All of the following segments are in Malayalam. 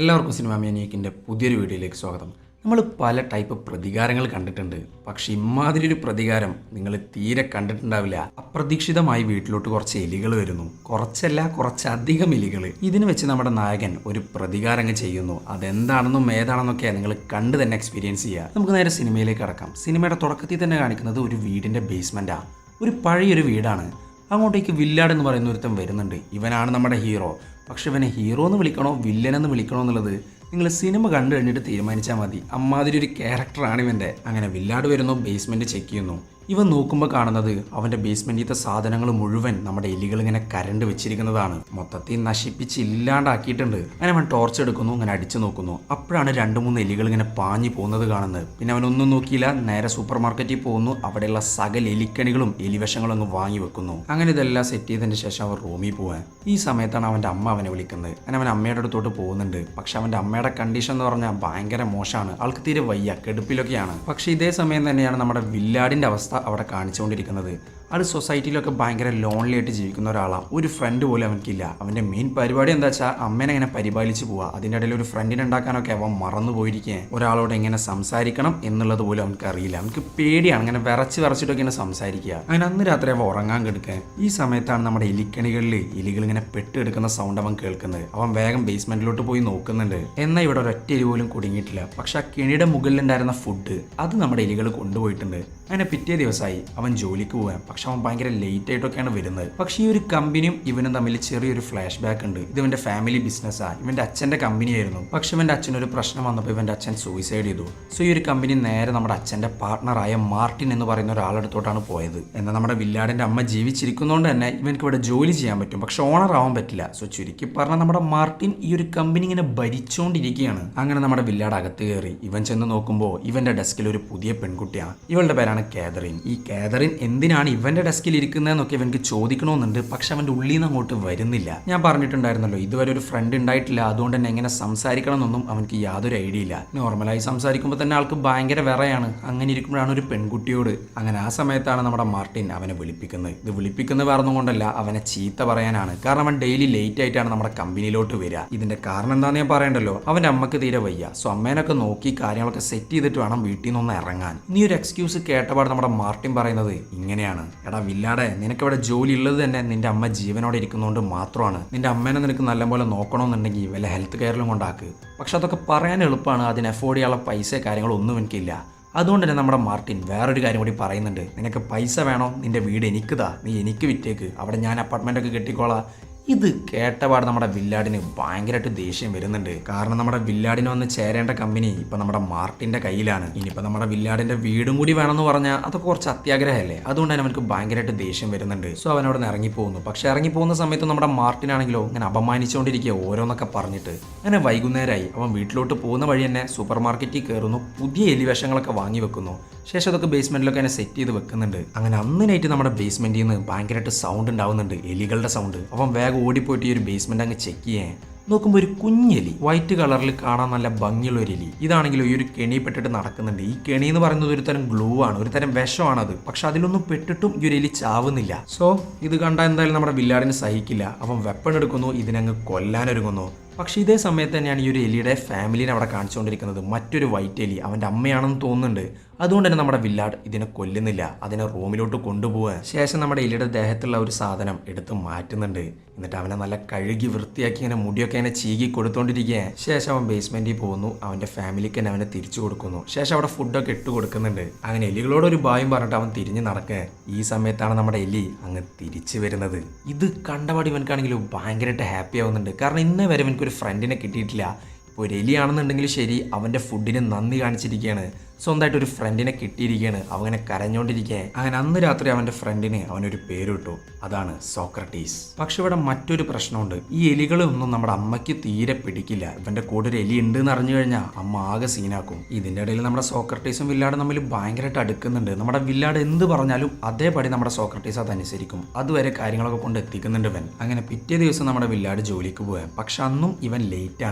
എല്ലാവർക്കും സിനിമ മേനിയക്കിന്റെ പുതിയൊരു വീഡിയോയിലേക്ക് സ്വാഗതം. നമ്മൾ പല ടൈപ്പ് പ്രതികാരങ്ങൾ കണ്ടിട്ടുണ്ട്. പക്ഷെ ഇമാതിരി ഒരു പ്രതികാരം നിങ്ങൾ തീരെ കണ്ടിട്ടുണ്ടാവില്ല. അപ്രതീക്ഷിതമായി വീട്ടിലോട്ട് കുറച്ച് എലികൾ വരുന്നു. കുറച്ചല്ല കുറച്ചധികം എലികൾ. ഇതിന് വെച്ച് നമ്മുടെ നായകൻ ഒരു പ്രതികാരം അങ്ങ് ചെയ്യുന്നു. അതെന്താണെന്നും ഏതാണെന്നൊക്കെ നിങ്ങൾ കണ്ട് തന്നെ എക്സ്പീരിയൻസ് ചെയ്യുക. നമുക്ക് നേരെ സിനിമയിലേക്ക് കടക്കാം. സിനിമയുടെ തുടക്കത്തിൽ തന്നെ കാണിക്കുന്നത് ഒരു വീടിന്റെ ബേസ്മെന്റാണ് ഒരു പഴയൊരു വീടാണ്. അങ്ങോട്ടേക്ക് വില്ലാട് എന്ന് പറയുന്ന ഒരുത്തൻ വരുന്നുണ്ട്. ഇവനാണ് നമ്മുടെ ഹീറോ പക്ഷെ ഇവനെ ഹീറോ എന്ന് വിളിക്കണോ വില്ലൻ എന്ന് വിളിക്കണോ എന്നുള്ളത് നിങ്ങൾ സിനിമ കണ്ടു കഴിഞ്ഞിട്ട് തീരുമാനിച്ചാൽ മതി. അമ്മാതിരി ഒരു ക്യാരക്ടറാണ് ഇവന്റെ. അങ്ങനെ വില്ലാട് വരുന്നു ബേസ്മെന്റ് ചെക്ക് ചെയ്യുന്നു. ഇവൻ നോക്കുമ്പോൾ കാണുന്നത് അവന്റെ ബേസ്മെന്റിലത്തെ സാധനങ്ങൾ മുഴുവൻ നമ്മുടെ എലികൾ ഇങ്ങനെ കരണ്ട് വെച്ചിരിക്കുന്നതാണ്. മൊത്തത്തിൽ നശിപ്പിച്ച് ഇല്ലാണ്ടാക്കിയിട്ടുണ്ട്. അങ്ങനെ അവൻ ടോർച്ച് എടുക്കുന്നു അങ്ങനെ അടിച്ചു നോക്കുന്നു. അപ്പോഴാണ് രണ്ട് മൂന്ന് എലികൾ ഇങ്ങനെ പാഞ്ഞു പോകുന്നത് കാണുന്നത്. പിന്നെ അവൻ ഒന്നും നോക്കിയില്ല. നേരെ സൂപ്പർ മാർക്കറ്റിൽ പോകുന്നു. അവിടെയുള്ള സകല എലിക്കണികളും എലിവശങ്ങളും അങ്ങ് വാങ്ങി വെക്കുന്നു. അങ്ങനെ ഇതെല്ലാം സെറ്റ് ചെയ്തതിന് ശേഷം അവൻ റൂമിൽ പോവാൻ. ഈ സമയത്താണ് അവന്റെ അമ്മ അവനെ വിളിക്കുന്നത്. അങ്ങനെ അവൻ അമ്മയുടെ അടുത്തോട്ട് പോകുന്നുണ്ട്. പക്ഷെ അവന്റെ അമ്മയുടെ കണ്ടീഷൻ എന്ന് പറഞ്ഞാൽ ഭയങ്കര മോശമാണ്. ആൾക്ക് തീരെ വയ്യ. കെടുപ്പിലൊക്കെയാണ്. പക്ഷേ ഇതേ സമയം തന്നെയാണ് നമ്മുടെ വില്ലാടിന്റെ അവസ്ഥ. അവിടെ കാണിച്ചുകൊണ്ടിരിക്കുന്നത്. അത് സൊസൈറ്റിയിലൊക്കെ ഭയങ്കര ലോൺലി ആയിട്ട് ജീവിക്കുന്ന ഒരാളാണ് ഒരു ഫ്രണ്ട് പോലും അവനക്കില്ല അവന്റെ മെയിൻ പരിപാടി എന്താ വെച്ചാൽ അമ്മേനെ ഇങ്ങനെ പരിപാലിച്ച് പോവുക അതിന്റെ ഇടയിൽ ഒരു ഫ്രണ്ടിനെ ഉണ്ടാക്കാനൊക്കെ അവൻ മറന്നു പോയിരിക്കുക ഒരാളോട് എങ്ങനെ സംസാരിക്കണം എന്നുള്ളത് പോലും അവനക്ക് അറിയില്ല. അവനക്ക് പേടിയാണ് അങ്ങനെ വിറച്ച് വിറച്ചിട്ടൊക്കെ ഇങ്ങനെ സംസാരിക്കുക. അങ്ങനെ അന്ന് രാത്രി അവൻ ഉറങ്ങാൻ കിടക്കുക ഈ സമയത്താണ് നമ്മുടെ എലിക്കണികളിൽ എലികൾ ഇങ്ങനെ പെട്ടെടുക്കുന്ന സൗണ്ട് അവൻ കേൾക്കുന്നത്. അവൻ വേഗം ബേസ്മെന്റിലോട്ട് പോയി നോക്കുന്നുണ്ട്. എന്നാൽ ഇവിടെ ഒരൊറ്റ എലി പോലും കുടുങ്ങിയിട്ടില്ല. പക്ഷെ ആ കെണിയുടെ മുകളിലുണ്ടായിരുന്ന ഫുഡ് അത് നമ്മുടെ എലികൾ കൊണ്ടുപോയിട്ടുണ്ട്. അങ്ങനെ പിറ്റേ ദിവസമായി അവൻ ജോലിക്ക് പോകാൻ പക്ഷെ അവൻ ഭയങ്കര ലേറ്റ് ആയിട്ടൊക്കെയാണ് വരുന്നത്. പക്ഷേ ഈ ഒരു കമ്പനിയും ഇവനും തമ്മിൽ ചെറിയൊരു ഫ്ലാഷ് ബാക്ക് ഉണ്ട്. ഇത് ഇവന്റെ ഫാമിലി ബിസിനസ്സാണ് ഇവന്റെ അച്ഛന്റെ കമ്പനിയായിരുന്നു പക്ഷെ ഇവന്റെ അച്ഛനൊരു പ്രശ്നം വന്നപ്പോൾ ഇവന്റെ അച്ഛൻ സൂയിസൈഡ് ചെയ്തു. സോ ഈ ഒരു കമ്പനി നേരെ നമ്മുടെ അച്ഛന്റെ പാർട്ട്ണറായ മാർട്ടിൻ എന്ന് പറയുന്ന ഒരാളടുത്തോട്ടാണ് പോയത്. എന്നാൽ നമ്മുടെ വില്ലാടിന്റെ അമ്മ ജീവിച്ചിരിക്കുന്നതുകൊണ്ട് തന്നെ ഇവനക്ക് ഇവിടെ ജോലി ചെയ്യാൻ പറ്റും. പക്ഷെ ഓണർ ആവാൻ പറ്റില്ല. സോ ചുരുക്കി പറഞ്ഞാൽ നമ്മുടെ മാർട്ടിൻ ഈ ഒരു കമ്പനി ഇങ്ങനെ ഭരിച്ചുകൊണ്ടിരിക്കുകയാണ് അങ്ങനെ നമ്മുടെ വില്ലാട് അകത്ത് കയറി. ഇവൻ ചെന്ന് നോക്കുമ്പോൾ ഇവന്റെ ഡെസ്കിൽ ഒരു പുതിയ പെൺകുട്ടിയാണ്. ഇവളുടെ പേരാണ് കാതറിൻ? ഈ കാതറിൻ എന്തിനാണ് ഇവന്റെ ഡെസ്കിൽ ഇരിക്കുന്നതെന്നൊക്കെ ഇവനക്ക് ചോദിക്കണമെന്നുണ്ട്. പക്ഷെ അവന്റെ ഉള്ളിൽ നിന്ന് അങ്ങോട്ട് വരുന്നില്ല. ഞാൻ പറഞ്ഞിട്ടുണ്ടായിരുന്നല്ലോ ഇതുവരെ ഒരു ഫ്രണ്ട് ഉണ്ടായിട്ടില്ല. അതുകൊണ്ട് തന്നെ എങ്ങനെ സംസാരിക്കണം എന്നൊന്നും അവനക്ക് യാതൊരു ഐഡിയ ഇല്ല. നോർമലായി സംസാരിക്കുമ്പോൾ തന്നെ ആൾക്ക് ഭയങ്കര വിറയാണ്. അങ്ങനെ ഇരിക്കുമ്പോഴാണ് ഒരു പെൺകുട്ടിയോട്. അങ്ങനെ ആ സമയത്താണ് നമ്മുടെ മാർട്ടിൻ അവനെ വിളിപ്പിക്കുന്നത്. ഇത് വിളിപ്പിക്കുന്നത് വേറൊന്നും കൊണ്ടല്ല അവനെ ചീത്ത പറയാനാണ്. കാരണം അവൻ ഡെയിലി ലേറ്റ് ആയിട്ടാണ് നമ്മുടെ കമ്പനിയിലോട്ട് വരിക. ഇതിന്റെ കാരണം എന്താണെന്ന് ഞാൻ പറയണ്ടല്ലോ? അവന്റെ അമ്മയ്ക്ക് തീരെ വയ്യ. സോ അമ്മേനൊക്കെ നോക്കി കാര്യങ്ങളൊക്കെ സെറ്റ് ചെയ്തിട്ട് വേണം വീട്ടിൽ നിന്നൊന്ന് ഇറങ്ങാൻ. നീ ഒരു എക്സ്ക്യൂസ് കേട്ടപാട് നമ്മുടെ മാർട്ടിൻ പറയുന്നത് ഇങ്ങനെയാണ്. എടാ വില്ലാടെ നിനക്കിവിടെ ജോലി ഉള്ളത് തന്നെ നിന്റെ അമ്മ ജീവനോടെ ഇരിക്കുന്നതുകൊണ്ട് മാത്രമാണ്. നിന്റെ അമ്മേനെ നിനക്ക് നല്ലപോലെ നോക്കണമെന്നുണ്ടെങ്കിൽ വല്ല ഹെൽത്ത് കെയറിലും കൊണ്ടാക്ക്. പക്ഷെ അതൊക്കെ പറയാൻ എളുപ്പമാണ് അതിന് അഫോർഡ് ചെയ്യാനുള്ള പൈസ കാര്യങ്ങളൊന്നും എനിക്കില്ല. അതുകൊണ്ട് തന്നെ നമ്മുടെ മാർട്ടിൻ വേറൊരു കാര്യം കൂടി പറയുന്നുണ്ട്. നിനക്ക് പൈസ വേണോ? നിന്റെ വീട് എനിക്കുതാ. നീ എനിക്ക് വിറ്റേക്ക്. അവിടെ ഞാൻ അപ്പാർട്ട്മെന്റ് ഒക്കെ കെട്ടിക്കോളാം. ഇത് കേട്ടപാട് നമ്മുടെ വില്ലാടിന് ഭയങ്കരമായിട്ട് ദേഷ്യം വരുന്നുണ്ട്. കാരണം നമ്മുടെ വില്ലാടിന് വന്ന് ചേരേണ്ട കമ്പനി ഇപ്പൊ നമ്മുടെ മാർട്ടിന്റെ കയ്യിലാണ്. ഇനിയിപ്പോ നമ്മുടെ വില്ലാടിന്റെ വീടും കൂടി വേണമെന്ന് പറഞ്ഞാൽ അതൊക്കെ കുറച്ച് അത്യാഗ്രഹമല്ലേ? അതുകൊണ്ട് തന്നെ അവനക്ക് ഭയങ്കരമായിട്ട് ദേഷ്യം വരുന്നുണ്ട്. സോ അവൻ അവിടെ നിന്ന് ഇറങ്ങിപ്പോകുന്നു. പക്ഷെ ഇറങ്ങിപ്പോകുന്ന സമയത്ത് നമ്മുടെ മാർട്ടിനാണെങ്കിലോ ഇങ്ങനെ അപമാനിച്ചുകൊണ്ടിരിക്കുക ഓരോന്നൊക്കെ പറഞ്ഞിട്ട്. അങ്ങനെ വൈകുന്നേരമായി അവൻ വീട്ടിലോട്ട് പോകുന്ന വഴി തന്നെ സൂപ്പർ മാർക്കറ്റിൽ കയറുന്നു. പുതിയ എലിവേഷങ്ങളൊക്കെ വാങ്ങി വെക്കുന്നു. ശേഷം അതൊക്കെ ബേസ്മെന്റിലൊക്കെ അതിനെ സെറ്റ് ചെയ്ത് വെക്കുന്നുണ്ട്. അങ്ങനെ അന്ന് നൈറ്റ് നമ്മുടെ ബേസ്മെന്റിൽ നിന്ന് ഭയങ്കരമായിട്ട് സൗണ്ട് ഉണ്ടാവുന്നുണ്ട്. എലികളുടെ സൗണ്ട് അവൻ വേഗം ഓടിപ്പോയിട്ട് ഈ ഒരു ബേസ്മെന്റ് അങ്ങ് ചെക്ക് ചെയ്യാൻ നോക്കുമ്പോൾ ഒരു കുഞ്ഞെലി വൈറ്റ് കളറിൽ കാണാൻ നല്ല ഭംഗിയുള്ള ഒരു എലി. ഇതാണെങ്കിലും ഈ ഒരു കെണി പെട്ടിട്ട് നടക്കുന്നുണ്ട്. ഈ കെണി എന്ന് പറയുന്നത് ഒരു തരം ഗ്ലൂ ആണ് ഒരു തരം വിഷമാണ് അത് പക്ഷെ അതിലൊന്നും പെട്ടിട്ടും ഈ ഒരു എലി ചാവുന്നില്ല. സോ ഇത് കണ്ടാൽ എന്തായാലും നമ്മുടെ വില്ലാടിന് സഹിക്കില്ല. അവൻ വെപ്പൺ എടുക്കുന്നു ഇതിനങ്ങ് കൊല്ലാനൊരുങ്ങുന്നു പക്ഷേ ഇതേ സമയത്ത് തന്നെയാണ് ഈ ഒരു എലിയുടെ ഫാമിലിനെ അവിടെ കാണിച്ചുകൊണ്ടിരിക്കുന്നത്. മറ്റൊരു വൈറ്റ് എലി അവന്റെ അമ്മയാണെന്ന് തോന്നുന്നുണ്ട്. അതുകൊണ്ട് തന്നെ നമ്മുടെ വില്ലാട് ഇതിനെ കൊല്ലുന്നില്ല. അതിനെ റൂമിലോട്ട് കൊണ്ടുപോവാൻ ശേഷം നമ്മുടെ എലിയുടെ ദേഹത്തുള്ള ഒരു സാധനം എടുത്ത് മാറ്റുന്നുണ്ട്. എന്നിട്ട് അവനെ നല്ല കഴുകി വൃത്തിയാക്കി ഇങ്ങനെ മുടിയൊക്കെ ഇങ്ങനെ ചീകി കൊടുത്തോണ്ടിരിക്കുക. ശേഷം അവൻ ബേസ്മെന്റിൽ പോകുന്നു. അവന്റെ ഫാമിലിക്ക് തന്നെ അവനെ തിരിച്ചു കൊടുക്കുന്നു. ശേഷം അവിടെ ഫുഡൊക്കെ ഇട്ട് കൊടുക്കുന്നുണ്ട്. അങ്ങനെ എലികളോട് ഒരു ഭായം പറഞ്ഞിട്ട് അവൻ തിരിഞ്ഞു നടക്കുക. ഈ സമയത്താണ് നമ്മുടെ എലി അങ്ങ് തിരിച്ചു വരുന്നത്. ഇത് കണ്ടപാടി ഇവനക്കാണെങ്കിലും ഭയങ്കരമായിട്ട് ഹാപ്പി ആവുന്നുണ്ട്. കാരണം ഇന്നേ വരെ ഇവനക്കൊരു ഫ്രണ്ടിനെ കിട്ടിയിട്ടില്ല. ഇപ്പോൾ ഒരു എലിയാണെന്നുണ്ടെങ്കിൽ ശരി അവന്റെ ഫുഡിന് നന്ദി കാണിച്ചിരിക്കുകയാണ് സ്വന്തമായിട്ട് ഒരു ഫ്രണ്ടിനെ കിട്ടിയിരിക്കുകയാണ് അവനെ കരഞ്ഞുകൊണ്ടിരിക്കുക അങ്ങനെ അന്ന് രാത്രി അവന്റെ ഫ്രണ്ടിന് അവനൊരു പേരിട്ടു അതാണ് സോക്രട്ടീസ്. പക്ഷെ ഇവിടെ മറ്റൊരു പ്രശ്നമുണ്ട്. ഈ എലികളൊന്നും നമ്മുടെ അമ്മയ്ക്ക് തീരെ പിടിക്കില്ല. ഇവന്റെ കൂടെ ഒരു എലി ഉണ്ട് എന്ന് അറിഞ്ഞു കഴിഞ്ഞാൽ അമ്മ ആകെ സീനാക്കും. ഇതിന്റെ ഇടയിൽ നമ്മുടെ സോക്രട്ടീസും വില്ലാടും തമ്മിൽ ഭയങ്കരമായിട്ട് അടുക്കുന്നുണ്ട്. നമ്മുടെ വില്ലാട് എന്ത് പറഞ്ഞാലും അതേപടി നമ്മുടെ സോക്രട്ടീസ് അതനുസരിക്കും അതുവരെ കാര്യങ്ങളൊക്കെ കൊണ്ട് എത്തിക്കുന്നുണ്ട് ഇവൻ. അങ്ങനെ പിറ്റേ ദിവസം നമ്മുടെ വില്ലാട് ജോലിക്ക് പോയാൽ പക്ഷെ അന്നും ഇവൻ ലേറ്റ്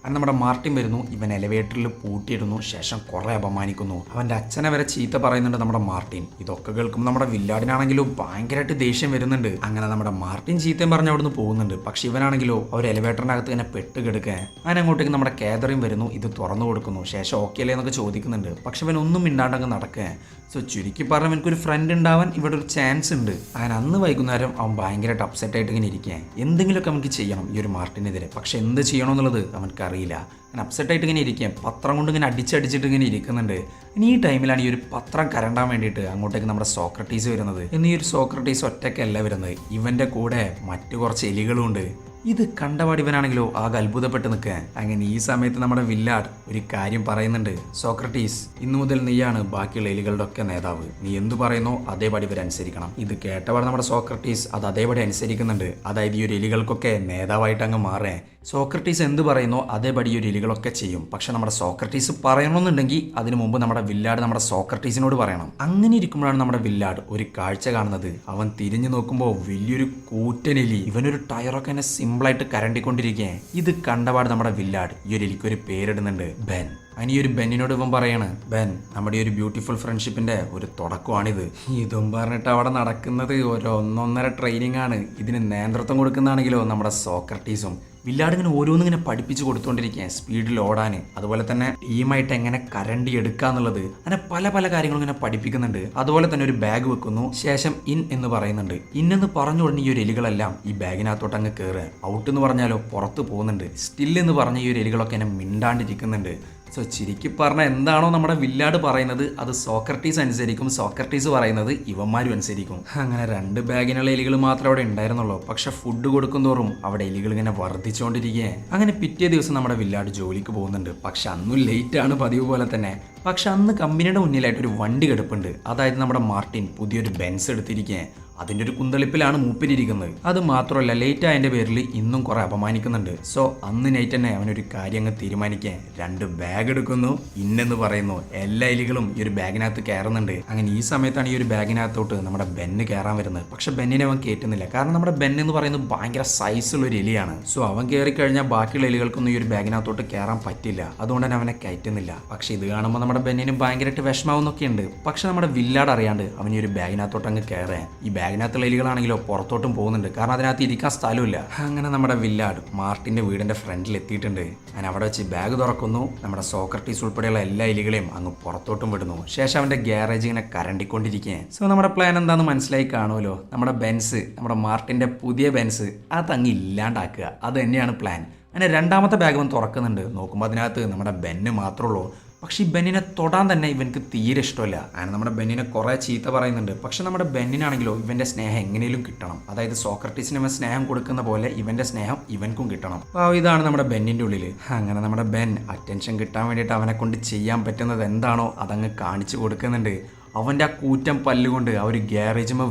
അങ്ങനെ നമ്മുടെ മാർട്ടിൻ വരുന്നു ഇവൻ എലിവേറ്ററിൽ പൂട്ടിയിടുന്നു ശേഷം കുറേ അപമാനിക്കുന്നു. അവന്റെ അച്ഛനെ വരെ ചീത്ത പറയുന്നുണ്ട് നമ്മുടെ മാർട്ടിൻ. ഇതൊക്കെ കേൾക്കുമ്പോൾ നമ്മുടെ വില്ലാടിനാണെങ്കിലും ഭയങ്കരമായിട്ട് ദേഷ്യം വരുന്നുണ്ട്. അങ്ങനെ നമ്മുടെ മാർട്ടിൻ ചീത്തയും പറഞ്ഞ് അവിടുന്ന് പോകുന്നുണ്ട്. പക്ഷെ ഇവനാണെങ്കിലോ അവർ അകത്ത് ഇങ്ങനെ പെട്ട് കിടക്കാൻ അങ്ങനെ അങ്ങോട്ടേക്ക് നമ്മുടെ കേദറിയും വരുന്നു ഇത് തുറന്നു കൊടുക്കുന്നു. ശേഷം ഓക്കെ അല്ലേ എന്നൊക്കെ ചോദിക്കുന്നുണ്ട്. പക്ഷെ ഇവൻ ഒന്നും മിണ്ടാണ്ടങ്ങ് നടക്കുക സോ ചുരുക്കി പറഞ്ഞാൽ എനിക്കൊരു ഫ്രണ്ട് ഉണ്ടാവാൻ ഇവിടെ ഒരു ചാൻസ് ഉണ്ട്. അങ്ങനെ അന്ന് വൈകുന്നേരം അവൻ ഭയങ്കരമായിട്ട് അപ്സെറ്റ് ആയിട്ട് ഇങ്ങനെ ഇരിക്കുക എന്തെങ്കിലുമൊക്കെ നമുക്ക് ചെയ്യണം ഈ ഒരു മാർട്ടിനെതിരെ. പക്ഷെ എന്ത് ചെയ്യണമെന്നുള്ളത് അവനക്ക് അറിയില്ല. ഞാൻ അപ്സെറ്റായിട്ട് ഇങ്ങനെ ഇരിക്കാം പത്രം കൊണ്ട് ഇങ്ങനെ അടിച്ചടിച്ചിട്ട് ഇങ്ങനെ ഇരിക്കുന്നുണ്ട്. ഇനി ഈ ടൈമിലാണ് ഈ ഒരു പത്രം കരണ്ടാൻ വേണ്ടിയിട്ട് അങ്ങോട്ടേക്ക് നമ്മുടെ സോക്രട്ടീസ് വരുന്നത്. എന്ന് ഈ ഒരു സോക്രട്ടീസ് ഒറ്റയ്ക്കല്ല വരുന്നത്. ഇവന്റെ കൂടെ മറ്റു കുറച്ച് എലികളും ഉണ്ട്. ഇത് കണ്ടപാടി ഇവനാണെങ്കിലോ ആകെ അത്ഭുതപ്പെട്ട് നിൽക്കാൻ അങ്ങനെ ഈ സമയത്ത് നമ്മുടെ വില്ലാഡ് ഒരു കാര്യം പറയുന്നുണ്ട്. സോക്രട്ടീസ് ഇന്നു മുതൽ നീയാണ് ബാക്കിയുള്ള എലികളുടെ ഒക്കെ നേതാവ്. നീ എന്തു പറയുന്നോ അതേപടി ഇവർ അനുസരിക്കണം. ഇത് കേട്ടപാട് നമ്മുടെ സോക്രട്ടീസ് അത് അതേപടി അനുസരിക്കുന്നുണ്ട്. അതായത് ഈ ഒരു എലികൾക്കൊക്കെ നേതാവായിട്ട് അങ്ങ് മാറേ. സോക്രട്ടീസ് എന്ത് പറയുന്നോ അതേപടി ഒരു എലികളൊക്കെ ചെയ്യും. പക്ഷെ നമ്മുടെ സോക്രട്ടീസ് പറയണമെന്നുണ്ടെങ്കിൽ അതിനു മുമ്പ് നമ്മുടെ വില്ലാട് നമ്മുടെ സോക്രട്ടീസിനോട് പറയണം. അങ്ങനെ ഇരിക്കുമ്പോഴാണ് നമ്മുടെ വില്ലാട് ഒരു കാഴ്ച കാണുന്നത്. അവൻ തിരിഞ്ഞു നോക്കുമ്പോൾ വലിയൊരു കൂറ്റനെലി. ഇവനൊരു ടയറൊക്കെ എന്നെ സിമ്പിളായിട്ട് കരണ്ടിക്കൊണ്ടിരിക്കേ ഇത് കണ്ടപാട് നമ്മുടെ വില്ലാട് ഈ ഒരു എലിക്കൊരു പേരിടുന്നുണ്ട്. ബെൻ. അതിന് ഈ ഒരു ബെന്നിനോട് ഇവൻ പറയാണ് ബെൻ നമ്മുടെ ഈ ഒരു ബ്യൂട്ടിഫുൾ ഫ്രണ്ട്ഷിപ്പിന്റെ ഒരു തുടക്കമാണിത്. ഇതും പറഞ്ഞിട്ട് അവിടെ നടക്കുന്നത് ഒരു ഒന്നൊന്നര ട്രെയിനിങ് ആണ് ഇതിന് നേതൃത്വം കൊടുക്കുന്നതാണെങ്കിലോ നമ്മുടെ സോക്രട്ടീസും. വില്ലാട് ഇങ്ങനെ ഓരോന്നും ഇങ്ങനെ പഠിപ്പിച്ച് കൊടുത്തുകൊണ്ടിരിക്കുക സ്പീഡിൽ ഓടാൻ. അതുപോലെ തന്നെ ടീമായിട്ട് എങ്ങനെ കരണ്ടി എടുക്കുക എന്നുള്ളത് അങ്ങനെ പല പല കാര്യങ്ങളും ഇങ്ങനെ പഠിപ്പിക്കുന്നുണ്ട്. അതുപോലെ തന്നെ ഒരു ബാഗ് വെക്കുന്നു. ശേഷം ഇൻ എന്ന് പറയുന്നുണ്ട്. ഇൻ എന്ന് പറഞ്ഞു ഉടനെ ഈ ഒരു എലികളെല്ലാം ഈ ബാഗിനകത്തോട്ട് അങ്ങ് കയറുക ഔട്ട് എന്ന് പറഞ്ഞാലോ പുറത്ത് പോകുന്നുണ്ട്. സ്റ്റിൽ എന്ന് പറഞ്ഞ ഈ ഒരു എലികളൊക്കെ എന്നെ മിണ്ടാണ്ടിരിക്കുന്നുണ്ട്. സോ ചുരുക്കി പറഞ്ഞ എന്താണോ നമ്മുടെ വില്ലാട് പറയുന്നത് അത് സോക്രട്ടീസ് അനുസരിക്കും. സോക്രട്ടീസ് പറയുന്നത് ഇവന്മാരും അനുസരിക്കും. അങ്ങനെ രണ്ട് ബാഗിനുള്ള എലികൾ മാത്രമേ അവിടെ ഉണ്ടായിരുന്നുള്ളൂ. പക്ഷെ ഫുഡ് കൊടുക്കും തോറും അവിടെ എലികൾ ഇങ്ങനെ വർദ്ധിച്ചുകൊണ്ടിരിക്കുകയാണ് അങ്ങനെ പിറ്റേ ദിവസം നമ്മുടെ വില്ലാട് ജോലിക്ക് പോകുന്നുണ്ട്. പക്ഷെ അന്നും ലേറ്റ് ആണ് പതിവ് പോലെ തന്നെ. പക്ഷെ അന്ന് കമ്പനിയുടെ മുന്നിലായിട്ട് ഒരു വണ്ടി കിടപ്പുണ്ട്. അതായത് നമ്മുടെ മാർട്ടിൻ പുതിയൊരു ബെൻസ് എടുത്തിരിക്കുകയെ അതിന്റെ ഒരു കുന്തളിപ്പിലാണ് മൂപ്പരിയിരിക്കുന്നത് അത് മാത്രമല്ല ലേറ്റ് ആയതിന്റെ പേരിൽ ഇന്നും കുറെ അപമാനിക്കുന്നുണ്ട്. സോ അന്ന് നൈറ്റ് തന്നെ അവനൊരു കാര്യം അങ്ങ് തീരുമാനിക്കാൻ രണ്ട് ബാഗ് എടുക്കുന്നു. ഇന്നെന്ന് പറയുന്നു. എല്ലാ എലികളും ഈ ഒരു ബാഗിനകത്ത് കയറുന്നുണ്ട്. അങ്ങനെ ഈ സമയത്താണ് ഈ ഒരു ബാഗിനകത്തോട്ട് നമ്മുടെ ബെന്ന് കയറാൻ വരുന്നത്. പക്ഷെ ബെന്നിനെ അവൻ കയറ്റുന്നില്ല കാരണം നമ്മുടെ ബെൻ എന്ന് പറയുന്നത് ഭയങ്കര സൈസുള്ള ഒരു എലിയാണ്. സോ അവൻ കയറി കഴിഞ്ഞാൽ ബാക്കിയുള്ള എലികൾക്കൊന്നും ഈ ഒരു ബാഗിനകത്തോട്ട് കയറാൻ പറ്റില്ല. അതുകൊണ്ട് തന്നെ അവനെ കയറ്റുന്നില്ല. പക്ഷെ ഇത് കാണുമ്പോൾ നമ്മുടെ ബെന്നിനും ഭയങ്കരമായിട്ട് വിഷമാവുന്നൊക്കെ ഉണ്ട് പക്ഷെ നമ്മുടെ വില്ലാട് അറിയാണ്ട് അവൻ ഈ ഒരു ബാഗിനകത്തോട്ട് അങ്ങ് കയറാൻ ഈ ബാഗിനകത്തുള്ള എലികളാണെങ്കിലോ പുറത്തോട്ടും പോകുന്നുണ്ട്. കാരണം അതിനകത്ത് ഇരിക്കാൻ സ്ഥലമില്ല. അങ്ങനെ നമ്മുടെ വില്ലാട് മാർട്ടിന്റെ വീടിന്റെ ഫ്രണ്ടിൽ എത്തിയിട്ടുണ്ട്. ഞാൻ അവിടെ വെച്ച് ബാഗ് തുറക്കുന്നു. നമ്മുടെ സോക്രട്ടീസ് ഉൾപ്പെടെയുള്ള എല്ലാ എലികളെയും അങ്ങ് പുറത്തോട്ടും വിടുന്നു. ശേഷം അവന്റെ ഗ്യാരേജ് ഇങ്ങനെ കരണ്ടിക്കൊണ്ടിരിക്കുകയാണ് സോ നമ്മുടെ പ്ലാൻ എന്താണെന്ന് മനസ്സിലായി കാണുമല്ലോ? നമ്മുടെ ബെൻസ് നമ്മുടെ മാർട്ടിന്റെ പുതിയ ബെൻസ് അത് അങ്ങ് ഇല്ലാണ്ടാക്കുക. അത് തന്നെയാണ് പ്ലാൻ അങ്ങനെ രണ്ടാമത്തെ ബാഗ് അവൻ തുറക്കുന്നുണ്ട്. നോക്കുമ്പോൾ അതിനകത്ത് നമ്മുടെ ബെന്ന് മാത്രമേ ഉള്ളൂ. പക്ഷേ ഈ ബെന്നിനെ തൊടാൻ തന്നെ ഇവനക്ക് തീരെ ഇഷ്ടമല്ല. അങ്ങനെ നമ്മുടെ ബെന്നിനെ കുറേ ചീത്ത പറയുന്നുണ്ട്. പക്ഷേ നമ്മുടെ ബെന്നിനാണെങ്കിലോ ഇവന്റെ സ്നേഹം എങ്ങനെയും കിട്ടണം. അതായത് സോക്രട്ടീസിന് ഇവൻ സ്നേഹം കൊടുക്കുന്ന പോലെ ഇവന്റെ സ്നേഹം ഇവൻക്കും കിട്ടണം. അപ്പോൾ ഇതാണ് നമ്മുടെ ബെന്നിന്റെ ഉള്ളിൽ അങ്ങനെ നമ്മുടെ ബെൻ അറ്റൻഷൻ കിട്ടാൻ വേണ്ടിയിട്ട് അവനെ കൊണ്ട് ചെയ്യാൻ പറ്റുന്നത് എന്താണോ അതങ്ങ് കാണിച്ചു കൊടുക്കുന്നുണ്ട്. അവന്റെ ആ കൂറ്റം പല്ലുകൊണ്ട് ആ ഒരു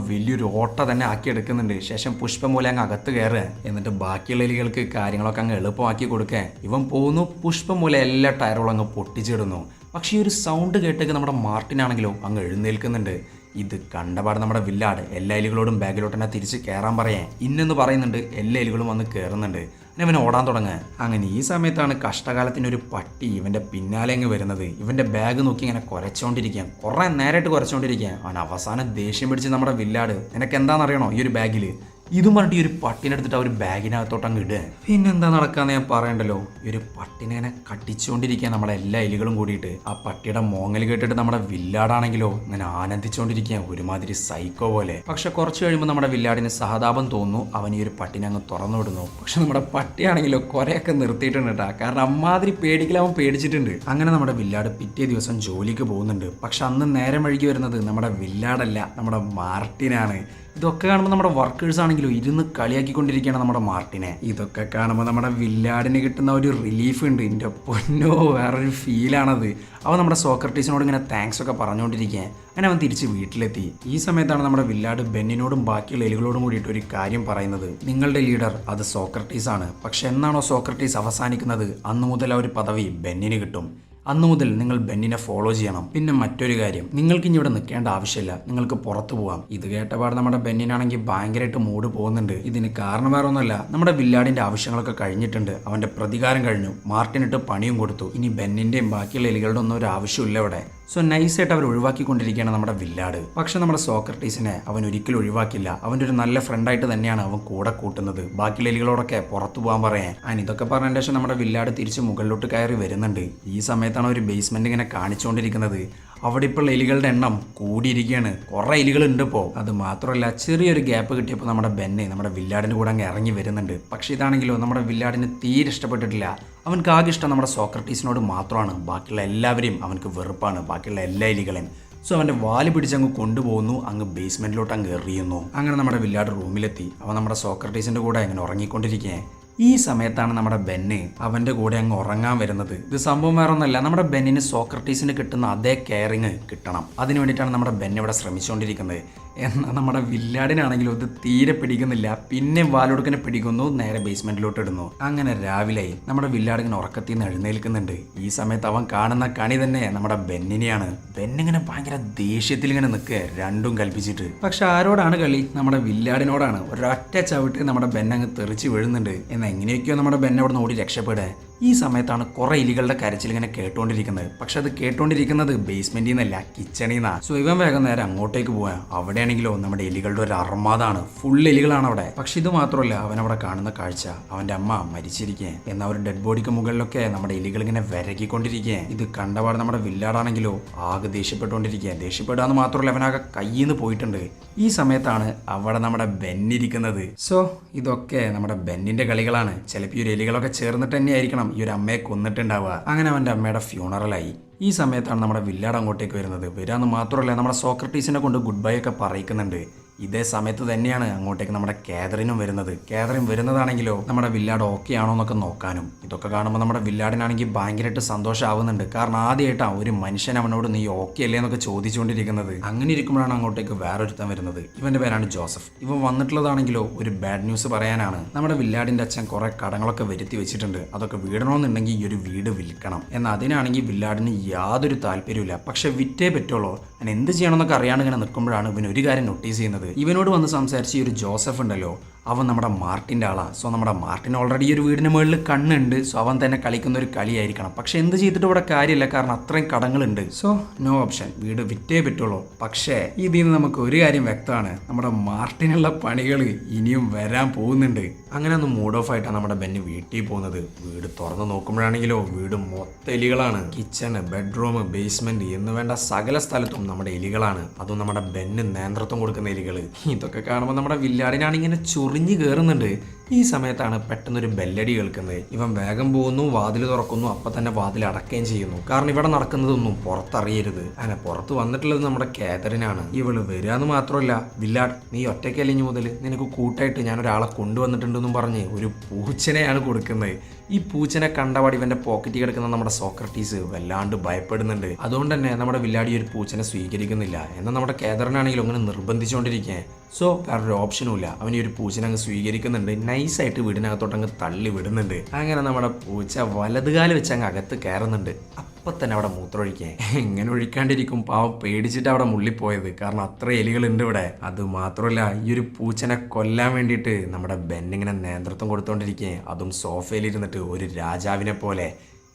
വലിയൊരു ഓട്ട തന്നെ ആക്കി എടുക്കുന്നുണ്ട് ശേഷം പുഷ്പം പോലെ അങ്ങ് അകത്ത് കയറുക. എന്നിട്ട് ബാക്കിയുള്ള എലികൾക്ക് കാര്യങ്ങളൊക്കെ അങ്ങ് എളുപ്പമാക്കി കൊടുക്കുക. ഇവൻ പോകുന്നു പുഷ്പം പോലെ എല്ലാ ടയറുകളും അങ്ങ് പൊട്ടിച്ചിടുന്നു. പക്ഷേ ഈ ഒരു സൗണ്ട് കേട്ടേക്ക് നമ്മുടെ മാർട്ടിനാണെങ്കിലും അങ്ങ് എഴുന്നേൽക്കുന്നുണ്ട്. ഇത് കണ്ടപാട് നമ്മുടെ വില്ലാട് എല്ലാ എലികളോടും ബാഗിലോട്ട് തന്നെ തിരിച്ച് കയറാൻ പറയാൻ. ഇന്നെന്ന് പറയുന്നുണ്ട് എല്ലാ എലികളും വന്ന് കയറുന്നുണ്ട്. ഇവൻ ഓടാൻ തുടങ്ങുക. അങ്ങനെ ഈ സമയത്താണ് കഷ്ടകാലത്തിന് ഒരു പട്ടി ഇവന്റെ പിന്നാലെ അങ്ങ് വരുന്നത്. ഇവന്റെ ബാഗ് നോക്കി ഇങ്ങനെ കുരച്ചോണ്ടിരിക്കുക. കുറേ നേരമായിട്ട് കുരച്ചോണ്ടിരിക്കുക. അവൻ അവസാനം ദേഷ്യം പിടിച്ച് നമ്മുടെ വില്ലാട് നിനക്ക് എന്താണെന്നറിയണോ ഈ ഒരു ബാഗിൽ ഇതും പറഞ്ഞിട്ട് ഈ ഒരു പട്ടിനെ എടുത്തിട്ട് ആ ഒരു ബാഗിനകത്തോട്ട് അങ്ങ് ഇടുക. പിന്നെന്താ നടക്കാന്ന് ഞാൻ പറയണ്ടല്ലോ? ഈ ഒരു പട്ടിനെ ഇങ്ങനെ കട്ടിച്ചുകൊണ്ടിരിക്കുക നമ്മളെ എല്ലാ എലികളും കൂടിയിട്ട്. ആ പട്ടിയുടെ മോങ്ങൽ കേട്ടിട്ട് നമ്മുടെ വില്ലാടാണെങ്കിലോ ഇങ്ങനെ ആനന്ദിച്ചുകൊണ്ടിരിക്കുക. ഒരുമാതിരി സൈക്കോ പോലെ. പക്ഷെ കുറച്ച് കഴിയുമ്പോൾ നമ്മുടെ വില്ലാടിന് സഹതാപം തോന്നുന്നു. അവൻ ഈ ഒരു പട്ടിനെ അങ്ങ് തുറന്നു വിടുന്നു പക്ഷെ നമ്മുടെ പട്ടിയാണെങ്കിലോ കുറെയൊക്കെ നിർത്തിയിട്ടുണ്ട് കേട്ടാ കാരണം അമ്മാതിരി പേടിക്കൽ അവൻ പേടിച്ചിട്ടുണ്ട്. അങ്ങനെ നമ്മുടെ വില്ലാട് പിറ്റേ ദിവസം ജോലിക്ക് പോകുന്നുണ്ട്. പക്ഷെ അന്ന് നേരം വഴുകി വരുന്നത് നമ്മുടെ വില്ലാടല്ല നമ്മുടെ മാർട്ടിനാണ്. ഇതൊക്കെ കാണുമ്പോൾ നമ്മുടെ വർക്കേഴ്സ് ആണെങ്കിലും ഇരുന്ന് കളിയാക്കിക്കൊണ്ടിരിക്കുകയാണ് നമ്മുടെ മാർട്ടിനെ. ഇതൊക്കെ കാണുമ്പോൾ നമ്മുടെ വില്ലാടിന് കിട്ടുന്ന ഒരു റിലീഫ് ഉണ്ട്. എന്റെ പൊന്നോ വേറൊരു ഫീലാണത് അവൻ നമ്മുടെ സോക്രട്ടീസിനോട് ഇങ്ങനെ താങ്ക്സ് ഒക്കെ പറഞ്ഞുകൊണ്ടിരിക്കുക അങ്ങനെ അവൻ തിരിച്ച് വീട്ടിലെത്തി. ഈ സമയത്താണ് നമ്മുടെ വില്ലാട് ബെന്നിനോടും ബാക്കിയുള്ള എലികളോടും കൂടിയിട്ട് ഒരു കാര്യം പറയുന്നത്. നിങ്ങളുടെ ലീഡർ അത് സോക്രട്ടീസ് ആണ് പക്ഷെ എന്നാണോ സോക്രട്ടീസ് അവസാനിക്കുന്നത്? അന്നു മുതൽ ആ ഒരു പദവി ബെന്നിന് കിട്ടും. അന്നു മുതൽ നിങ്ങൾ ബെന്നിനെ ഫോളോ ചെയ്യണം. പിന്നെ മറ്റൊരു കാര്യം നിങ്ങൾക്ക് ഇനി ഇവിടെ നിൽക്കേണ്ട ആവശ്യമില്ല. നിങ്ങൾക്ക് പുറത്തു പോകാം ഇത് കേട്ടപാട് നമ്മുടെ ബെന്നിനാണെങ്കിൽ ഭയങ്കരമായിട്ട് മൂഡ് പോകുന്നുണ്ട്. ഇതിന് കാരണം വേറെ ഒന്നുമല്ല. നമ്മുടെ വില്ലാടിന്റെ ആവശ്യങ്ങളൊക്കെ കഴിഞ്ഞിട്ടുണ്ട്. അവന്റെ പ്രതികാരം കഴിഞ്ഞു. മാർട്ടിനിട്ട് പണിയും കൊടുത്തു. ഇനി ബെന്നിന്റെയും ബാക്കിയുള്ള എലികളുടെ ഒന്നും ഒരു ആവശ്യമില്ല ഇവിടെ. സോ നൈസായിട്ട് അവർ ഒഴിവാക്കിക്കൊണ്ടിരിക്കുകയാണ് നമ്മുടെ വില്ലാട്. പക്ഷെ നമ്മുടെ സോക്രട്ടീസിനെ അവൻ ഒരിക്കലും ഒഴിവാക്കില്ല. അവന്റെ ഒരു നല്ല ഫ്രണ്ടായിട്ട് തന്നെയാണ് അവൻ കൂടെ കൂട്ടുന്നത്. ബാക്കി ലേലികളോടൊക്കെ പുറത്തു പോകാൻ പറയാൻ. ആൻഡ് ഇതൊക്കെ പറഞ്ഞതിന് ശേഷം നമ്മുടെ വില്ലാട് തിരിച്ച് മുകളിലോട്ട് കയറി വരുന്നുണ്ട്. ഈ സമയത്താണ് ഒരു ബേസ്മെന്റ് ഇങ്ങനെ കാണിച്ചുകൊണ്ടിരിക്കുന്നത്. അവിടെ ഇപ്പോൾ എലികളുടെ എണ്ണം കൂടിയിരിക്കുകയാണ്. കുറേ എലികളുണ്ട് ഇപ്പോൾ അത് മാത്രമല്ല ചെറിയൊരു ഗ്യാപ്പ് കിട്ടിയപ്പോൾ നമ്മുടെ ബെന്നെ നമ്മുടെ വില്ലാടിന്റെ കൂടെ അങ്ങ് ഇറങ്ങി വരുന്നുണ്ട്. പക്ഷേ ഇതാണെങ്കിലോ നമ്മുടെ വില്ലാടിന് തീരെ ഇഷ്ടപ്പെട്ടിട്ടില്ല. അവൻക്ക് ആകെ ഇഷ്ടം നമ്മുടെ സോക്രട്ടീസിനോട് മാത്രമാണ്. ബാക്കിയുള്ള എല്ലാവരെയും അവനക്ക് വെറുപ്പാണ്. ബാക്കിയുള്ള എല്ലാ എലികളെയും. സോ അവന്റെ വാൽ പിടിച്ച് അങ്ങ് കൊണ്ടുപോകുന്നു. അങ്ങ് ബേസ്മെന്റിലോട്ട് അങ്ങ് എറിയുന്നു. അങ്ങനെ നമ്മുടെ വില്ലാട് റൂമിലെത്തി. അവൻ നമ്മുടെ സോക്രട്ടീസിന്റെ കൂടെ അങ്ങനെ ഉറങ്ങിക്കൊണ്ടിരിക്കുകയെ ഈ സമയത്താണ് നമ്മുടെ ബെന്ന് അവന്റെ കൂടെ അങ്ങ് ഉറങ്ങാൻ വരുന്നത്. ഇത് സംഭവം വേറെ ഒന്നല്ല നമ്മുടെ ബെന്നിന് സോക്രട്ടീസിന് കിട്ടുന്ന അതേ കെയറിങ് കിട്ടണം. അതിനു വേണ്ടിയിട്ടാണ് നമ്മുടെ ബെൻ ഇവിടെ ശ്രമിച്ചുകൊണ്ടിരിക്കുന്നത്. എന്നാൽ നമ്മുടെ വില്ലാടിനാണെങ്കിലും ഇത് തീരെ പിടിക്കുന്നില്ല. പിന്നെ വാലൊടുക്കനെ പിടിക്കുന്നു നേരെ ബേസ്മെന്റിലോട്ട് ഇടുന്നു. അങ്ങനെ രാവിലെ നമ്മുടെ വില്ലാടിങ്ങനെ ഉറക്കത്തിൽ നിന്ന് എഴുന്നേൽക്കുന്നുണ്ട്. ഈ സമയത്ത് അവൻ കാണുന്ന കണി തന്നെ നമ്മുടെ ബെന്നിനെയാണ്. ബെന്നിങ്ങനെ ഭയങ്കര ദേഷ്യത്തിൽ ഇങ്ങനെ നിൽക്കുക രണ്ടും കൽപ്പിച്ചിട്ട്. പക്ഷെ ആരോടാണ് കളി? നമ്മുടെ വില്ലാടിനോടാണ്. ഒരൊറ്റ ചവിട്ട് നമ്മുടെ ബെന്നങ്ങ് തെറിച്ച് വീഴുന്നുണ്ട്. എന്നാൽ എങ്ങനെയൊക്കെയോ നമ്മുടെ ബെന്നെ അവിടെ നിന്ന് ഓടി രക്ഷപ്പെടുക ഈ സമയത്താണ് കുറെ ഇലികളുടെ കരച്ചിൽ ഇങ്ങനെ കേട്ടോണ്ടിരിക്കുന്നത്. പക്ഷെ അത് കേട്ടോണ്ടിരിക്കുന്നത് ബേസ്മെന്റിൽ നിന്നല്ല കിച്ചണിൽ നിന്നാണ് സോ ഇവൻ വേഗം നേരെ അങ്ങോട്ടേക്ക് പോവാ. അവിടെയാണെങ്കിലോ നമ്മുടെ എലികളുടെ ഒരു അർമാദാണ്. ഫുൾ എലികളാണ് അവിടെ. പക്ഷെ ഇത് മാത്രമല്ല അവൻ അവിടെ കാണുന്ന കാഴ്ച. അവന്റെ അമ്മ മരിച്ചിരിക്കേ. എന്ന ഒരു ഡെഡ് ബോഡിക്ക് മുകളിലൊക്കെ നമ്മുടെ എലികൾ ഇങ്ങനെ വിരകിക്കൊണ്ടിരിക്കേ. ഇത് കണ്ടപാട് നമ്മുടെ വില്ലാടാണെങ്കിലോ ആകെ ദേഷ്യപ്പെട്ടുകൊണ്ടിരിക്കുക ദേഷ്യപ്പെടാന്ന് മാത്രമല്ല അവനാകെ കയ്യിൽ നിന്ന് പോയിട്ടുണ്ട്. ഈ സമയത്താണ് അവിടെ നമ്മുടെ ബെന്നിരിക്കുന്നത്. സോ ഇതൊക്കെ നമ്മുടെ ബെന്നിന്റെ കളികളാണ്. ചിലപ്പോൾ ഈ ഒരു എലികളൊക്കെ ചേർന്നിട്ട് തന്നെയായിരിക്കണം. ഈ ഒരു അമ്മയെ കൊന്നിട്ടുണ്ടാവുക. അങ്ങനെ അവന്റെ അമ്മയുടെ ഫ്യൂണറലായി ഈ സമയത്താണ് നമ്മുടെ വില്ലാട് അങ്ങോട്ടേക്ക് വരുന്നത്. വരാന്ന് മാത്രമല്ല നമ്മുടെ സോക്രട്ടീസിനെ കൊണ്ട് ഗുഡ് ബൈ ഒക്കെ പറയിക്കുന്നുണ്ട്. ഇതേ സമയത്ത് തന്നെയാണ് അങ്ങോട്ടേക്ക് നമ്മുടെ കാതറിനും വരുന്നത്. കാതറിൻ വരുന്നതാണെങ്കിലോ നമ്മുടെ വില്ലാട് ഓക്കെ ആണോ എന്നൊക്കെ നോക്കാനും. ഇതൊക്കെ കാണുമ്പോൾ നമ്മുടെ വില്ലാടിനാണെങ്കിൽ ഭയങ്കരമായിട്ട് സന്തോഷമാവുന്നുണ്ട് കാരണം ആദ്യമായിട്ടാണ് ഒരു മനുഷ്യൻ അവനോട് നീ ഓക്കെ അല്ലേ എന്നൊക്കെ ചോദിച്ചുകൊണ്ടിരിക്കുന്നത്. അങ്ങനെ ഇരിക്കുമ്പോഴാണ് അങ്ങോട്ടേക്ക് വേറൊരുത്തൻ വരുന്നത്. ഇവന്റെ പേരാണ് ജോസഫ്. ഇവൻ വന്നിട്ടുള്ളതാണെങ്കിലോ ഒരു ബാഡ് ന്യൂസ് പറയാനാണ്. നമ്മുടെ വില്ലാടിന്റെ അച്ഛൻ കുറെ കടങ്ങളൊക്കെ വരുത്തി വെച്ചിട്ടുണ്ട്. അതൊക്കെ വീടണമെന്നുണ്ടെങ്കിൽ ഈ ഒരു വീട് വിൽക്കണം. എന്നാൽ അതിനാണെങ്കിൽ വില്ലാടിന് യാതൊരു താല്പര്യമില്ല പക്ഷെ വിറ്റേ പറ്റുള്ളൂ. ഞാൻ എന്ത് ചെയ്യണമെന്നൊക്കെ അറിയാണ്ട് ഇങ്ങനെ നിൽക്കുമ്പോഴാണ് ഇവൻ ഒരു കാര്യം നോട്ടീസ് ചെയ്യുന്നത്. ഇവനോട് വന്ന് സംസാരിച്ച ഈ ഒരു ജോസഫ് ഉണ്ടല്ലോ അവൻ നമ്മുടെ മാർട്ടിന്റെ ആളാണ് സോ നമ്മുടെ മാർട്ടിൻ ഓൾറെഡി ഒരു വീടിന് മുകളിൽ കണ്ണുണ്ട്. സോ അവൻ തന്നെ കളിക്കുന്ന ഒരു കളിയായിരിക്കണം. പക്ഷേ എന്ത് ചെയ്തിട്ട് ഇവിടെ കാര്യമില്ല. കാരണം അത്രയും കടങ്ങളുണ്ട്. സോ നോ ഓപ്ഷൻ വീട് വിറ്റേ പറ്റുള്ളൂ. പക്ഷേ ഇതിൽ നിന്ന് നമുക്ക് ഒരു കാര്യം വ്യക്തമാണ്. നമ്മുടെ മാർട്ടിനുള്ള പണികൾ ഇനിയും വരാൻ പോകുന്നുണ്ട്. അങ്ങനെ ഒന്ന് മൂഡ് ഓഫ് ആയിട്ടാണ് നമ്മുടെ ബെന്നി വീട്ടിൽ പോകുന്നത്. വീട് തുറന്ന് നോക്കുമ്പോഴാണെങ്കിലോ വീട് മൊത്തം എലികളാണ്. കിച്ചൺ ബെഡ്റൂം ബേസ്മെന്റ് എന്ന് വേണ്ട സകല സ്ഥലത്തും നമ്മുടെ എലികളാണ്. അതും നമ്മുടെ ബെന്ന് നേന്ത്രത്വം കൊടുക്കുന്ന എലികൾ ഇതൊക്കെ കാണുമ്പോൾ നമ്മുടെ വില്ലാടിനാണ് ഇങ്ങനെ ചൊറിഞ്ഞ് കയറുന്നുണ്ട് ഈ സമയത്താണ് പെട്ടെന്നൊരു ബെല്ലടി കേൾക്കുന്നത്. ഇവൻ വേഗം പോകുന്നു വാതിൽ തുറക്കുന്നു അപ്പം തന്നെ വാതിൽ അടക്കുകയും ചെയ്യുന്നു. കാരണം ഇവിടെ നടക്കുന്നതൊന്നും പുറത്തറിയരുത്. അങ്ങനെ പുറത്ത് വന്നിട്ടുള്ളത് നമ്മുടെ കാതറിനാണ്. ഇവൾ വരികയെന്ന് മാത്രമല്ല വില്ലാട് നീ ഒറ്റയ്ക്കല്ലേ ഇനി മുതൽ നിനക്ക് കൂട്ടായിട്ട് ഞാൻ ഒരാളെ കൊണ്ടുവന്നിട്ടുണ്ടെന്നും പറഞ്ഞ് ഒരു പൂച്ചനെയാണ് കൊടുക്കുന്നത്. ഈ പൂച്ചനെ കണ്ടപാടി ഇവന്റെ പോക്കറ്റിൽ കിടക്കുന്ന നമ്മുടെ സോക്രട്ടീസ് വല്ലാണ്ട് ഭയപ്പെടുന്നുണ്ട്. അതുകൊണ്ട് തന്നെ നമ്മുടെ വില്ലാടി ഒരു പൂച്ചനെ സ്വീകരിക്കുന്നില്ല. എന്നാൽ നമ്മുടെ കേദറിനാണെങ്കിലും അങ്ങനെ നിർബന്ധിച്ചുകൊണ്ടിരിക്കുക സോ വേറൊരു ഓപ്ഷനും ഇല്ല. അവൻ ഈ ഒരു പൂച്ചനെ അങ്ങ് സ്വീകരിക്കുന്നുണ്ട്. നൈസായിട്ട് വീടിനകത്തോട്ടങ്ങ് തള്ളി വിടുന്നുണ്ട്. അങ്ങനെ നമ്മുടെ പൂച്ച വലതുകാൽ വെച്ച് അങ്ങ് അകത്ത് കയറുന്നുണ്ട്. അപ്പൊ തന്നെ അവിടെ മൂത്രമൊഴിക്കാൻ എങ്ങനെ ഒഴിക്കാണ്ടിരിക്കും. പാവം പേടിച്ചിട്ട് അവിടെ മുള്ളിപ്പോയത്. കാരണം അത്ര എലികൾ ഉണ്ട് ഇവിടെ. അത് മാത്രമല്ല ഈ ഒരു പൂച്ചനെ കൊല്ലാൻ വേണ്ടിയിട്ട് നമ്മുടെ ബെന്നിങ്ങനെ നേതൃത്വം കൊടുത്തോണ്ടിരിക്കേ. അതും സോഫയിൽ സോഫയിലിരുന്നിട്ട് ഒരു രാജാവിനെ പോലെ.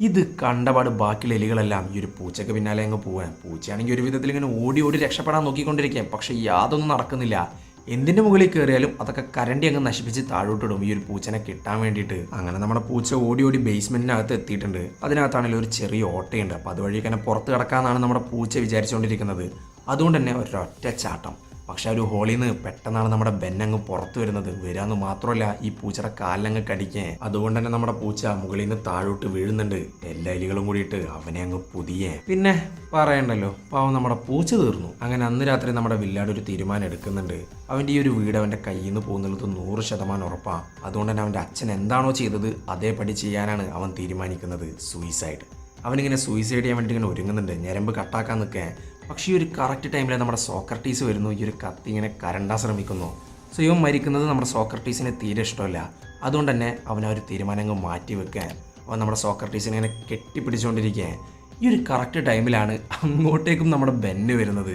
ഇത് കണ്ടപാട് ബാക്കിയുള്ള എലികളെല്ലാം ഈ ഒരു പൂച്ചക്ക് പിന്നാലെ അങ്ങ് പോവാൻ പൂച്ചയാണെങ്കിൽ ഒരു വിധത്തിൽ ഇങ്ങനെ ഓടി ഓടി രക്ഷപ്പെടാൻ നോക്കിക്കൊണ്ടിരിക്കുക പക്ഷെ യാതൊന്നും നടക്കുന്നില്ല. എന്തിന്റെ മുകളിൽ കയറിയാലും അതൊക്കെ കരണ്ടി അങ്ങ് നശിപ്പിച്ച് താഴോട്ടിടും ഈ ഒരു പൂച്ചനെ കിട്ടാൻ വേണ്ടിയിട്ട്. അങ്ങനെ നമ്മുടെ പൂച്ച ഓടി ഓടി ബേസ്മെന്റിനകത്ത് എത്തിയിട്ടുണ്ട്. അതിനകത്താണെങ്കിൽ ഒരു ചെറിയ ഓട്ടയുണ്ട്. അപ്പോൾ അതുവഴി തന്നെ പുറത്ത് കിടക്കാമെന്നാണ് നമ്മുടെ പൂച്ച വിചാരിച്ചുകൊണ്ടിരിക്കുന്നത് അതുകൊണ്ട് തന്നെ ഒരൊറ്റ ചാട്ടം. പക്ഷെ ഒരു ഹോളിൽ നിന്ന് പെട്ടെന്നാണ് നമ്മുടെ ബെന്നങ്ങ് പുറത്തു വരുന്നത്. വരാന്ന് മാത്രമല്ല ഈ പൂച്ചയുടെ കാലിലങ്ങ് കടിക്കേ. അതുകൊണ്ട് തന്നെ നമ്മുടെ പൂച്ച മുകളിൽ നിന്ന് താഴോട്ട് വീഴുന്നുണ്ട്. എല്ലാ എലികളും കൂടിയിട്ട് അവനെ അങ്ങ് പുതിയേ. പിന്നെ പറയണ്ടല്ലോ പാവം നമ്മുടെ പൂച്ച തീർന്നു. അങ്ങനെ അന്ന് രാത്രി നമ്മുടെ വില്ലാട് ഒരു തീരുമാനം എടുക്കുന്നുണ്ട്. അവന്റെ ഈ ഒരു വീട് അവന്റെ കയ്യിൽ നിന്ന് പോകുന്നുള്ളത് നൂറ് ശതമാനം ഉറപ്പാണ് അതുകൊണ്ട് തന്നെ അവന്റെ അച്ഛൻ എന്താണോ ചെയ്തത് അതേപടി ചെയ്യാനാണ് അവൻ തീരുമാനിക്കുന്നത്. സൂയിസൈഡ് അവനിങ്ങനെ സൂയിസൈഡ് ചെയ്യാൻ വേണ്ടി ഇങ്ങനെ ഒരുങ്ങുന്നുണ്ട്. ഞരമ്പ് കട്ടാക്കാൻ നിൽക്കാൻ പക്ഷേ ഈ ഒരു കറക്റ്റ് ടൈമിൽ നമ്മുടെ സോക്രട്ടീസ് വരുന്നു ഈ ഒരു കത്തി ഇങ്ങനെ കരണ്ടാൻ ശ്രമിക്കുന്നു. സോ ഇവൻ മരിക്കുന്നത് നമ്മുടെ സോക്രട്ടീസിന് തീരെ ഇഷ്ടമല്ല. അതുകൊണ്ട് തന്നെ അവൻ ആ ഒരു തീരുമാനങ്ങൾ മാറ്റി വെക്കാൻ അവൻ നമ്മുടെ സോക്രട്ടീസിനെ ഇങ്ങനെ കെട്ടിപ്പിടിച്ചുകൊണ്ടിരിക്കുക ഈ ഒരു കറക്റ്റ് ടൈമിലാണ് അങ്ങോട്ടേക്കും നമ്മുടെ ബെന്ന് വരുന്നത്.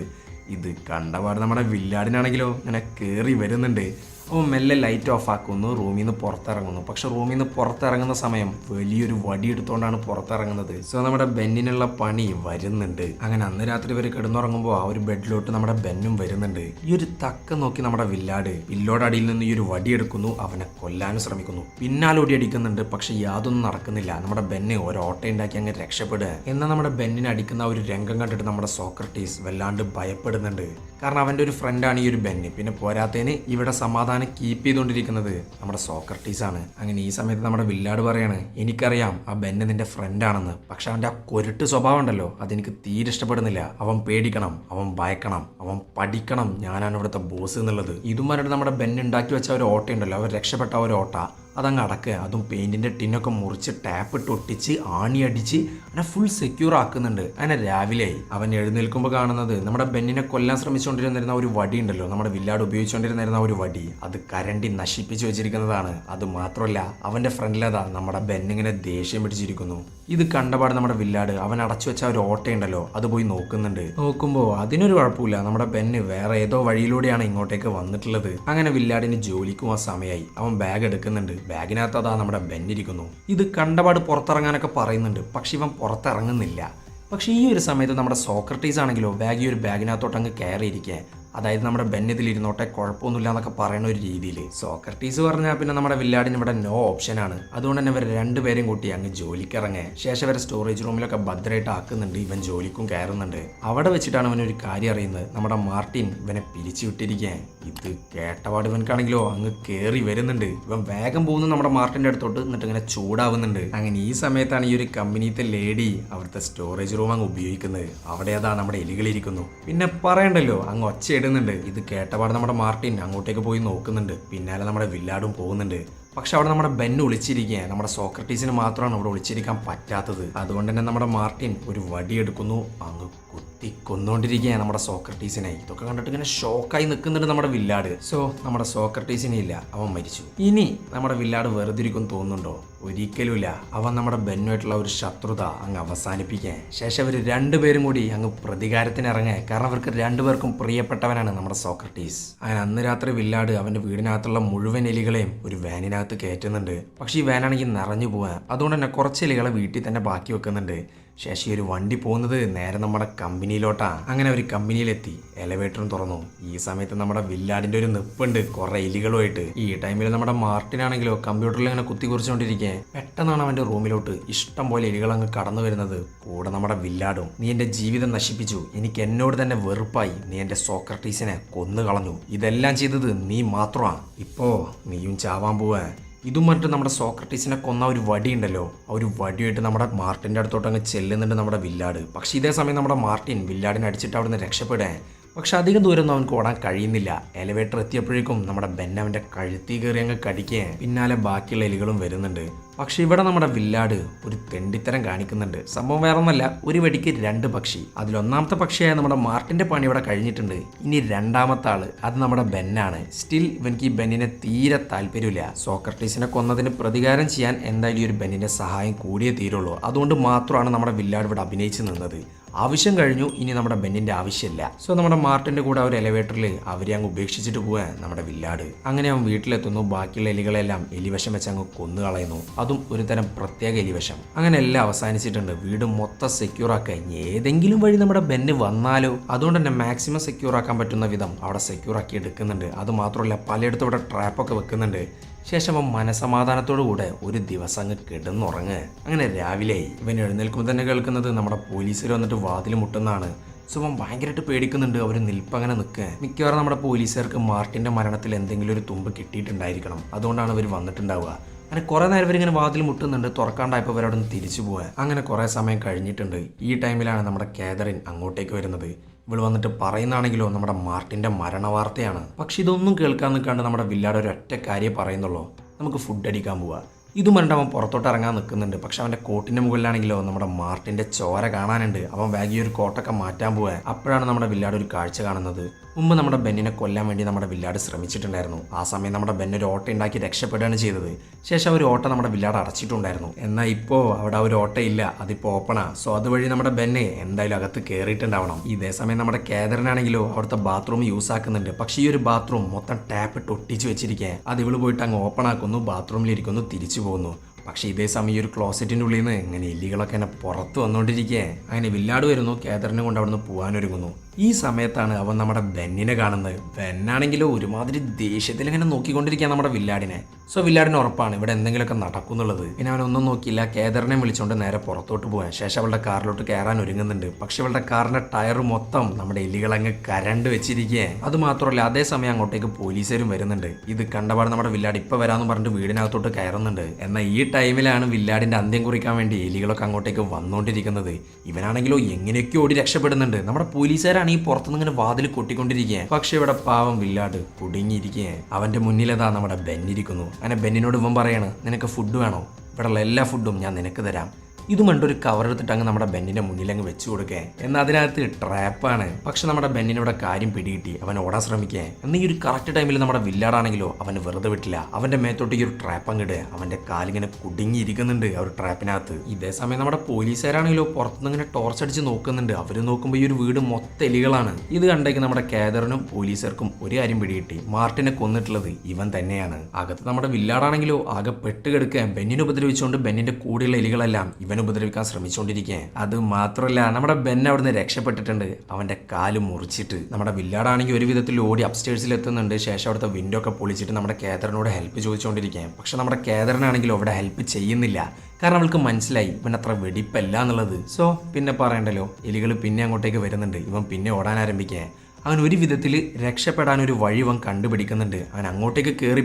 ഇത് കണ്ടപാട് നമ്മുടെ വില്ലാടിനാണെങ്കിലോ ഇങ്ങനെ കയറി വരുന്നുണ്ട്. അപ്പോൾ മെല്ലെ ലൈറ്റ് ഓഫ് ആക്കുന്നു റൂമിൽ നിന്ന് പുറത്തിറങ്ങുന്നു. പക്ഷെ റൂമിൽ നിന്ന് പുറത്തിറങ്ങുന്ന സമയം വലിയൊരു വടി എടുത്തുകൊണ്ടാണ് പുറത്തിറങ്ങുന്നത്. സോ നമ്മുടെ ബെന്നിനുള്ള പണി വരുന്നുണ്ട്. അങ്ങനെ അന്ന് രാത്രി വരെ കിടന്നുറങ്ങുമ്പോൾ ആ ഒരു ബെഡിലോട്ട് നമ്മുടെ ബെന്നും വരുന്നുണ്ട്. ഈ ഒരു തക്ക നോക്കി നമ്മുടെ വില്ലാട് വില്ലോട് അടിയിൽ നിന്ന് ഈ ഒരു വടി എടുക്കുന്നു അവനെ കൊല്ലാനും ശ്രമിക്കുന്നു. പിന്നാലോടി അടിക്കുന്നുണ്ട് പക്ഷെ യാതൊന്നും നടക്കുന്നില്ല. നമ്മുടെ ബെന്നെ ഒരു ഓട്ട ഉണ്ടാക്കി അങ്ങ് രക്ഷപ്പെടുക. എന്നാൽ നമ്മുടെ ബെന്നിനെ അടിക്കുന്ന ഒരു രംഗം കണ്ടിട്ട് നമ്മുടെ സോക്രട്ടീസ് വല്ലാണ്ട് ഭയപ്പെടുന്നുണ്ട്. കാരണം അവന്റെ ഒരു ഫ്രണ്ടാണ് ഈ ഒരു ബെന്ന്. പിന്നെ പോരാത്തതിന് ഇവിടെ സമാധാനം കീപ്പ് ചെയ്തുകൊണ്ടിരിക്കുന്നത് നമ്മുടെ സോക്രട്ടീസ് ആണ്. അങ്ങനെ ഈ സമയത്ത് നമ്മുടെ വില്ലാട് പറയാണ് എനിക്കറിയാം ആ ബെന്ന് നിന്റെ ഫ്രണ്ടാണെന്ന് പക്ഷെ അവന്റെ ആ കൊരുട്ട് സ്വഭാവം ഉണ്ടല്ലോ അതെനിക്ക് തീരെ ഇഷ്ടപ്പെടുന്നില്ല. അവൻ പേടിക്കണം അവൻ ഭയക്കണം അവൻ പഠിക്കണം. ഞാനാണ് ഇവിടുത്തെ ബോസ് എന്നുള്ളത്. ഇതും പറഞ്ഞിട്ട് നമ്മുടെ ബെന്ന് ഉണ്ടാക്കി വെച്ച ഒരു ഓട്ട ഉണ്ടല്ലോ അവർ രക്ഷപ്പെട്ട ഒരു ഓട്ട. അതങ്ങ് അടക്കുക. അതും പെയിന്റിന്റെ ടിന്നൊക്കെ മുറിച്ച് ടാപ്പ് ഇട്ട് ഒട്ടിച്ച് ആണി അടിച്ച് അവനെ ഫുൾ സെക്യൂർ ആക്കുന്നുണ്ട്. അങ്ങനെ രാവിലെ അവൻ എഴുന്നേൽക്കുമ്പോൾ കാണുന്നത് നമ്മുടെ ബെന്നിനെ കൊല്ലാൻ ശ്രമിച്ചുകൊണ്ടിരുന്നിരുന്ന ഒരു വടി ഉണ്ടല്ലോ. നമ്മുടെ വില്ലാട് ഉപയോഗിച്ചുകൊണ്ടിരുന്നിരുന്ന ഒരു വടി. അത് കരണ്ടി നശിപ്പിച്ച് വെച്ചിരിക്കുന്നതാണ്. അത് മാത്രമല്ല അവന്റെ ഫ്രണ്ടിലതാ നമ്മുടെ ബെന്നിങ്ങനെ ദേഷ്യം പിടിച്ചിരിക്കുന്നു. ഇത് കണ്ടപാട് നമ്മുടെ വില്ലാട് അവൻ അടച്ചു വെച്ച ഒരു ഓട്ടയുണ്ടല്ലോ അത് പോയി നോക്കുന്നുണ്ട്. നോക്കുമ്പോൾ അതിനൊരു കുഴപ്പമില്ല. നമ്മുടെ ബെന്ന് വേറെ ഏതോ വഴിയിലൂടെയാണ് ഇങ്ങോട്ടേക്ക് വന്നിട്ടുള്ളത്. അങ്ങനെ വില്ലാടിന് ജോലിക്കും ആ സമയമായി അവൻ ബാഗ് എടുക്കുന്നുണ്ട്. ബാഗിനകത്ത് അതാ നമ്മുടെ ബെന്നിരിക്കുന്നു. ഇത് കണ്ടപാട് പുറത്തിറങ്ങാനൊക്കെ പറയുന്നുണ്ട്. പക്ഷെ ഇവൻ പുറത്തിറങ്ങുന്നില്ല. പക്ഷേ ഈ ഒരു സമയത്ത് നമ്മുടെ സോക്രട്ടീസ് ആണെങ്കിലോ ബാഗ് ഈ ഒരു ബാഗിനകത്തോട്ട് അങ്ങ് കയറിയിരിക്കുക അതായത് നമ്മുടെ ബെന്നിതിൽ ഇരുന്നോട്ടെ കുഴപ്പമൊന്നുമില്ല എന്നൊക്കെ പറയുന്ന ഒരു രീതിയിൽ സോക്രട്ടീസ് പറഞ്ഞാൽ പിന്നെ നമ്മുടെ വില്ലാടിന് ഇവിടെ നോ ഓപ്ഷനാണ് അതുകൊണ്ട് തന്നെ ഇവർ രണ്ടുപേരും കൂട്ടി അങ്ങ് ജോലിക്ക് ഇറങ്ങേ ശേഷം ഇവരെ സ്റ്റോറേജ് റൂമിലൊക്കെ ഭദ്രമായിട്ട് ആക്കുന്നുണ്ട്. ഇവൻ ജോലിക്കും കയറുന്നുണ്ട്. അവിടെ വെച്ചിട്ടാണ് ഇവൻ ഒരു കാര്യം അറിയുന്നത്. നമ്മുടെ മാർട്ടിൻ ഇവനെ പിരിച്ചു വിട്ടിരിക്കാൻ ഇത് കേട്ടപാട് ഇവൻക്കാണെങ്കിലോ അങ്ങ് കയറി വരുന്നുണ്ട്. ഇവൻ വേഗം പോകുന്നു നമ്മുടെ മാർട്ടിന്റെ അടുത്തോട്ട്. എന്നിട്ട് ഇങ്ങനെ ചൂടാവുന്നുണ്ട്. അങ്ങനെ ഈ സമയത്താണ് ഈ ഒരു കമ്പനിത്തെ ലേഡി അവിടുത്തെ സ്റ്റോറേജ് റൂം അങ്ങ് ഉപയോഗിക്കുന്നത്. അവിടെ അതാ നമ്മുടെ എലികളിരിക്കുന്നു. പിന്നെ പറയണ്ടല്ലോ അങ്ങ് ഒച്ച ഇടുന്നുണ്ട് ഇത് കേട്ടപാട് നമ്മുടെ മാർട്ടിൻ അങ്ങോട്ടേക്ക് പോയി നോക്കുന്നുണ്ട്. പിന്നാലെ നമ്മുടെ വില്ലാടും പോകുന്നുണ്ട്. പക്ഷെ അവിടെ നമ്മുടെ ബെൻ ഒളിച്ചിരിക്കുക നമ്മുടെ സോക്രട്ടീസിന് മാത്രമാണ് അവിടെ ഒളിച്ചിരിക്കാൻ പറ്റാത്തത്. അതുകൊണ്ട് തന്നെ നമ്മുടെ മാർട്ടിൻ ഒരു വടിയെടുക്കുന്നു അങ്ങ് കുത്തി കൊന്നുകൊണ്ടിരിക്കുകയാണ് നമ്മുടെ സോക്രട്ടീസിനെ. ഇതൊക്കെ കണ്ടിട്ട് ഇങ്ങനെ ഷോക്കായി നിൽക്കുന്നുണ്ട് നമ്മുടെ വില്ലാട്. സോ നമ്മുടെ സോക്രട്ടീസിനെ ഇല്ല. അവൻ മരിച്ചു. ഇനി നമ്മുടെ വില്ലാട് വെറുതെ ഇരിക്കും തോന്നുന്നുണ്ടോ? ഒരിക്കലുമില്ല. അവൻ നമ്മുടെ ബെന്നുമായിട്ടുള്ള ഒരു ശത്രുത അങ്ങ് അവസാനിപ്പിക്കാൻ ശേഷം അവർ രണ്ടുപേരും കൂടി അങ്ങ് പ്രതികാരത്തിന് ഇറങ്ങാൻ കാരണം അവർക്ക് രണ്ടുപേർക്കും പ്രിയപ്പെട്ടവനാണ് നമ്മുടെ സോക്രട്ടീസ്. അങ്ങനെ അന്ന് രാത്രി വില്ലാട് അവന്റെ വീടിനകത്തുള്ള മുഴുവൻ എലികളെയും ഒരു വാനിനകത്ത് കയറ്റുന്നുണ്ട്. പക്ഷേ ഈ വാനാണെങ്കിൽ നിറഞ്ഞു പോവാൻ അതുകൊണ്ട് തന്നെ കുറച്ച് ഇലകളെ വീട്ടിൽ തന്നെ ബാക്കി വെക്കുന്നുണ്ട്. ഈ ഒരു വണ്ടി പോകുന്നത് നേരെ നമ്മുടെ കമ്പനിയിലോട്ടാണ് അങ്ങനെ ഒരു കമ്പനിയിലെത്തി. എലവേറ്ററും തുറന്നു. ഈ സമയത്ത് നമ്മുടെ വില്ലാടിന്റെ ഒരു നിപ്പുണ്ട്. കുറെ എലികളുമായിട്ട്. ഈ ടൈമിൽ നമ്മുടെ മാർട്ടിനാണെങ്കിലോ കമ്പ്യൂട്ടറിൽ ഇങ്ങനെ കുത്തി കുറിച്ചുകൊണ്ടിരിക്കെ പെട്ടെന്നാണ് അവന്റെ റൂമിലോട്ട് ഇഷ്ടം പോലെ എലികൾ അങ്ങ് കടന്നു വരുന്നത്. കൂടെ നമ്മുടെ വില്ലാടും. നീ എന്റെ ജീവിതം നശിപ്പിച്ചു. എനിക്ക് എന്നോട് തന്നെ വെറുപ്പായി. നീ എന്റെ സോക്രട്ടീസിനെ കൊന്നു കളഞ്ഞു ഇതെല്ലാം ചെയ്തത് നീ മാത്രമാണ് ഇപ്പോ നീയും ചാവാൻ പോവാ. ഇതും മറ്റും നമ്മുടെ സോക്രട്ടീസിനെ കൊന്ന ഒരു വടി ഉണ്ടല്ലോ ആ ഒരു വടിയായിട്ട് നമ്മുടെ മാർട്ടിന്റെ അടുത്തോട്ട് അങ്ങ് ചെല്ലുന്നുണ്ട് നമ്മുടെ വില്ലാട്. പക്ഷേ ഇതേ സമയം നമ്മുടെ മാർട്ടിൻ വില്ലാടിനെ അടിച്ചിട്ട് അവിടുന്ന് രക്ഷപ്പെടേ പക്ഷെ അധികം ദൂരമൊന്നും അവൻ ഓടാൻ കഴിയുന്നില്ല. എലിവേറ്റർ എത്തിയപ്പോഴേക്കും നമ്മുടെ ബെൻ കഴുത്തി കയറി അങ്ങ് കടിക്കുക പിന്നാലെ ബാക്കിയുള്ള എലികളും വരുന്നുണ്ട്. പക്ഷെ ഇവിടെ നമ്മുടെ വില്ലാട് ഒരു തെണ്ടിത്തരം കാണിക്കുന്നുണ്ട്. സംഭവം വേറെ ഒന്നല്ല ഒരു വെടിക്ക് രണ്ട് പക്ഷി. അതിലൊന്നാമത്തെ പക്ഷിയായ നമ്മുടെ മാർട്ടിന്റെ പണി ഇവിടെ കഴിഞ്ഞിട്ടുണ്ട്. ഇനി രണ്ടാമത്തെ ആൾ അത് നമ്മുടെ ബെന്നാണ്. സ്റ്റിൽ ഇവനിക്ക് ഈ ബെന്നിനെ തീരെ താല്പര്യമില്ല. സോക്രട്ടീസിനെ കൊന്നതിന് പ്രതികാരം ചെയ്യാൻ എന്തായാലും ഈ ഒരു ബെന്നിന്റെ സഹായം കൂടിയേ തീരുള്ളൂ. അതുകൊണ്ട് മാത്രമാണ് നമ്മുടെ വില്ലാട് ഇവിടെ അഭിനയിച്ച് നിന്നത്. ആവശ്യം കഴിഞ്ഞു. ഇനി നമ്മുടെ ബെന്നിന്റെ ആവശ്യമില്ല. സോ നമ്മുടെ മാർട്ടിന്റെ കൂടെ ഒരു എലിവേറ്ററിൽ അവരെ അങ്ങ് ഉപേക്ഷിച്ചിട്ട് പോവാൻ നമ്മുടെ വില്ലാട്. അങ്ങനെ അവൻ വീട്ടിലെത്തുന്നു. ബാക്കിയുള്ള എലികളെല്ലാം എലിവശം വെച്ച് അങ്ങ് കൊന്നു കളയുന്നു അതും ഒരു തരം പ്രത്യേക എലിവശം. അങ്ങനെ എല്ലാം അവസാനിച്ചിട്ടുണ്ട്. വീട് മൊത്തം സെക്യൂർ ആക്കാൻ ഏതെങ്കിലും വഴി നമ്മുടെ ബെന്ന് വന്നാലോ? അതുകൊണ്ട് തന്നെ മാക്സിമം സെക്യൂർ ആക്കാൻ പറ്റുന്ന വിധം അവിടെ സെക്യൂർ ആക്കി എടുക്കുന്നുണ്ട്. അത് മാത്രമല്ല പലയിടത്തും ഇവിടെ ട്രാപ്പൊക്കെ വെക്കുന്നുണ്ട്. ശേഷം അവൻ മനസമാധാനത്തോടു കൂടെ ഒരു ദിവസം അങ്ങ് കിടന്നുറങ്ങ്. അങ്ങനെ രാവിലെ ഇവൻ എഴുന്നേൽക്കുമ്പോൾ തന്നെ കേൾക്കുന്നത് നമ്മുടെ പോലീസിൽ വന്നിട്ട് വാതിൽ മുട്ടുന്നതാണ്. സോ ഭയങ്കരമായിട്ട് പേടിക്കുന്നുണ്ട്. അവർ നിൽപ്പങ്ങനെ നിൽക്കുക മിക്കവാറും നമ്മുടെ പോലീസുകാർക്ക് മാർട്ടിന്റെ മരണത്തിൽ എന്തെങ്കിലും ഒരു തുമ്പ് കിട്ടിയിട്ടുണ്ടായിരിക്കണം. അതുകൊണ്ടാണ് അവർ വന്നിട്ടുണ്ടാവുക. അങ്ങനെ കുറേ നേരം ഇവരിങ്ങനെ വാതിൽ മുട്ടുന്നുണ്ട്. തുറക്കാണ്ടായപ്പോൾ ഇവരവിടെ നിന്ന് തിരിച്ചു പോവുക അങ്ങനെ കുറേ സമയം കഴിഞ്ഞിട്ടുണ്ട്. ഈ ടൈമിലാണ് നമ്മുടെ കേദറിൻ അങ്ങോട്ടേക്ക് വരുന്നത്. ഇവൾ വന്നിട്ട് പറയുന്നതാണെങ്കിലോ നമ്മുടെ മാർട്ടിന്റെ മരണവാർത്തയാണ്. പക്ഷെ ഇതൊന്നും കേൾക്കാൻ നിൽക്കാണ്ട് നമ്മുടെ വില്ലാട് ഒരു ഒറ്റ കാര്യം പറയുന്നുള്ളൂ. നമുക്ക് ഫുഡ് അടിക്കാൻ പോവാ. ഇതും പറഞ്ഞിട്ട് അവൻ പുറത്തോട്ട് ഇറങ്ങാൻ നിൽക്കുന്നുണ്ട്. പക്ഷെ അവന്റെ കോട്ടിന്റെ മുകളിലാണെങ്കിലോ നമ്മുടെ മാർട്ടിന്റെ ചോര കാണാനുണ്ട്. അവൻ വാഗി ഒരു കോട്ടൊക്കെ മാറ്റാൻ പോവാ. അപ്പോഴാണ് നമ്മുടെ വില്ലാട് ഒരു കാഴ്ച കാണുന്നത്. മുമ്പ് നമ്മുടെ ബെന്നിനെ കൊല്ലാൻ വേണ്ടി നമ്മുടെ വില്ലാട് ശ്രമിച്ചിട്ടുണ്ടായിരുന്നു. ആ സമയം നമ്മുടെ ബെൻ ഒരു ഓട്ട ഉണ്ടാക്കി രക്ഷപ്പെടുകയാണ് ചെയ്തത്. ശേഷം ഒരു ഓട്ട നമ്മുടെ വില്ലാട് അടച്ചിട്ടുണ്ടായിരുന്നു. എന്നാൽ ഇപ്പോൾ അവിടെ ഒരു ഓട്ട ഇല്ല. അതിപ്പോൾ ഓപ്പണാ. സോ അതുവഴി നമ്മുടെ ബെന്നെ എന്തായാലും അകത്ത് കയറിയിട്ടുണ്ടാവണം ഇതേ സമയം നമ്മുടെ കേദറിനാണെങ്കിലോ അവിടുത്തെ ബാത്റൂം യൂസ് ആക്കുന്നുണ്ട്. പക്ഷേ ഈ ഒരു ബാത്റൂം മൊത്തം ടാപ്പ് ഇട്ട് ഒട്ടിച്ച് വെച്ചിരിക്കുക അത് ഇവൾ പോയിട്ട് അങ്ങ് ഓപ്പൺ ആക്കുന്നു ബാത്റൂമിലിരിക്കുന്നു തിരിച്ചു പോകുന്നു പക്ഷേ ഇതേ സമയം ഈ ഒരു ക്ലോസറ്റിന്റെ ഉള്ളിൽ നിന്ന് ഇങ്ങനെ എല്ലികളൊക്കെ എന്നെ പുറത്ത് വന്നുകൊണ്ടിരിക്കുക അങ്ങനെ വില്ലാട് വരുന്നു കേദറിനെ കൊണ്ട് അവിടുന്ന് പോകാനൊരുങ്ങുന്നു ഈ സമയത്താണ് അവൻ നമ്മുടെ ബെന്നിനെ കാണുന്നത്. ബെന്നാണെങ്കിലോ ഒരുമാതിരി ദേഷ്യത്തിൽ ഇങ്ങനെ നോക്കിക്കൊണ്ടിരിക്കുക നമ്മുടെ വില്ലാടിനെ. സോ വില്ലാടിന് ഉറപ്പാണ് ഇവിടെ എന്തെങ്കിലുമൊക്കെ നടക്കുന്നുള്ളത്. പിന്നെ അവനൊന്നും നോക്കിയില്ല. കേദറിനെ വിളിച്ചുകൊണ്ട് നേരെ പുറത്തോട്ട് പോകാൻ ശേഷം അവളുടെ കാറിലോട്ട് കയറാൻ ഒരുങ്ങുന്നുണ്ട്. പക്ഷെ അവളുടെ കാറിന്റെ ടയർ മൊത്തം നമ്മുടെ എലികൾ അങ്ങ് കരണ്ട് വെച്ചിരിക്കുക അത് മാത്രമല്ല അതേസമയം അങ്ങോട്ടേക്ക് പോലീസുകാരും വരുന്നുണ്ട്. ഇത് കണ്ടപാട് നമ്മുടെ വില്ലാടി ഇപ്പൊ വരാന്ന് പറഞ്ഞിട്ട് വീടിനകത്തോട്ട് കയറുന്നുണ്ട്. എന്നാൽ ഈ ടൈമിലാണ് വില്ലാടിന്റെ അന്ത്യം കുറിക്കാൻ വേണ്ടി എലികളൊക്കെ അങ്ങോട്ടേക്ക് വന്നുകൊണ്ടിരിക്കുന്നത് ഇവനാണെങ്കിലോ എങ്ങനെയൊക്കെ ഓടി രക്ഷപ്പെടുന്നുണ്ട്. നമ്മുടെ പോലീസുകാരാണ് ഈ പുറത്തുനിന്ന് ഇങ്ങനെ വാതിൽ കൊട്ടിക്കൊണ്ടിരിക്കുക പക്ഷെ ഇവിടെ പാവം വില്ലാട് കുടുങ്ങിയിരിക്കുക അവന്റെ മുന്നിലതാ നമ്മുടെ ബെന്നിരിക്കുന്നു. അങ്ങനെ ബെന്നിനോട് ഇവൻ പറയാണ് നിനക്ക് ഫുഡ് വേണോ? ഇവിടെയുള്ള എല്ലാ ഫുഡും ഞാൻ നിനക്ക് തരാം. ഇത് മണ്ടൊരു കവർ എടുത്തിട്ട് അങ്ങ് നമ്മുടെ ബെന്നിന്റെ മുന്നിൽ അങ്ങ് വെച്ചു കൊടുക്കേ. എന്നാൽ അതിനകത്ത് ട്രാപ്പാണ് പക്ഷെ നമ്മുടെ ബെന്നിനോട് കാര്യം പിടികിട്ടി. അവൻ ഓടാൻ ശ്രമിക്കേ. എന്നാൽ ഈ ഒരു കറക്റ്റ് ടൈമിൽ നമ്മുടെ വില്ലാടാണെങ്കിലോ അവന് വെറുതെ വിട്ടില്ല. അവന്റെ മേത്തോട്ട് ഈ ഒരു ട്രാപ്പ് അങ്ങിട് അവന്റെ കാലിങ്ങനെ കുടുങ്ങിയിരിക്കുന്നുണ്ട് ആ ഒരു ട്രാപ്പിനകത്ത് ഇതേ സമയം നമ്മുടെ പോലീസുകാരാണെങ്കിലോ പുറത്തുനിന്ന് ഇങ്ങനെ ടോർച്ച് അടിച്ച് നോക്കുന്നുണ്ട്. അവർ നോക്കുമ്പോൾ ഈ ഒരു വീട് മൊത്തം എലികളാണ്. ഇത് കണ്ടേക്ക് നമ്മുടെ കേദറിനും പോലീസുകാർക്കും ഒരു കാര്യം പിടികിട്ടി. മാർട്ടിനെ കൊന്നിട്ടുള്ളത് ഇവൻ തന്നെയാണ്. അകത്ത് നമ്മുടെ വില്ലാടാണെങ്കിലോ ആകെ പെട്ടുകെടുക്കുക ബെന്നിനെ ഉപദ്രവിച്ചുകൊണ്ട് ബെന്നിന്റെ കൂടെയുള്ള എലികളെല്ലാം ഇവൻ ഉപദ്രവിക്കാൻ ശ്രമിച്ചുകൊണ്ടിരിക്കുക അത് മാത്രമല്ല നമ്മുടെ ബെൻ അവിടുന്ന് രക്ഷപ്പെട്ടിട്ടുണ്ട്. അവന്റെ കാൽ മുറിച്ചിട്ട് നമ്മുടെ വില്ലാടാണെങ്കിൽ ഒരു വിധത്തിൽ ഓടി അപ്സ്റ്റേഴ്സിൽ എത്തുന്നുണ്ട്. ശേഷം അവിടുത്തെ വിൻഡോ ഒക്കെ പൊളിച്ചിട്ട് നമ്മുടെ കേദറിനോട് ഹെൽപ്പ് ചോദിച്ചുകൊണ്ടിരിക്കുകയാണ് പക്ഷെ നമ്മുടെ കേദറിനാണെങ്കിലും അവിടെ ഹെൽപ്പ് ചെയ്യുന്നില്ല. കാരണം അവൾക്ക് മനസ്സിലായി ഇവൻ അത്ര വെടിപ്പല്ല എന്നുള്ളത്. സോ പിന്നെ പറയണ്ടല്ലോ എലികൾ പിന്നെ അങ്ങോട്ടേക്ക് വരുന്നുണ്ട്. ഇവൻ പിന്നെ ഓടാൻ ആരംഭിക്കുക അവൻ ഒരു വിധത്തിൽ രക്ഷപ്പെടാൻ ഒരു വഴി അവൻ കണ്ടുപിടിക്കുന്നുണ്ട്. അവൻ അങ്ങോട്ടേക്ക് കയറി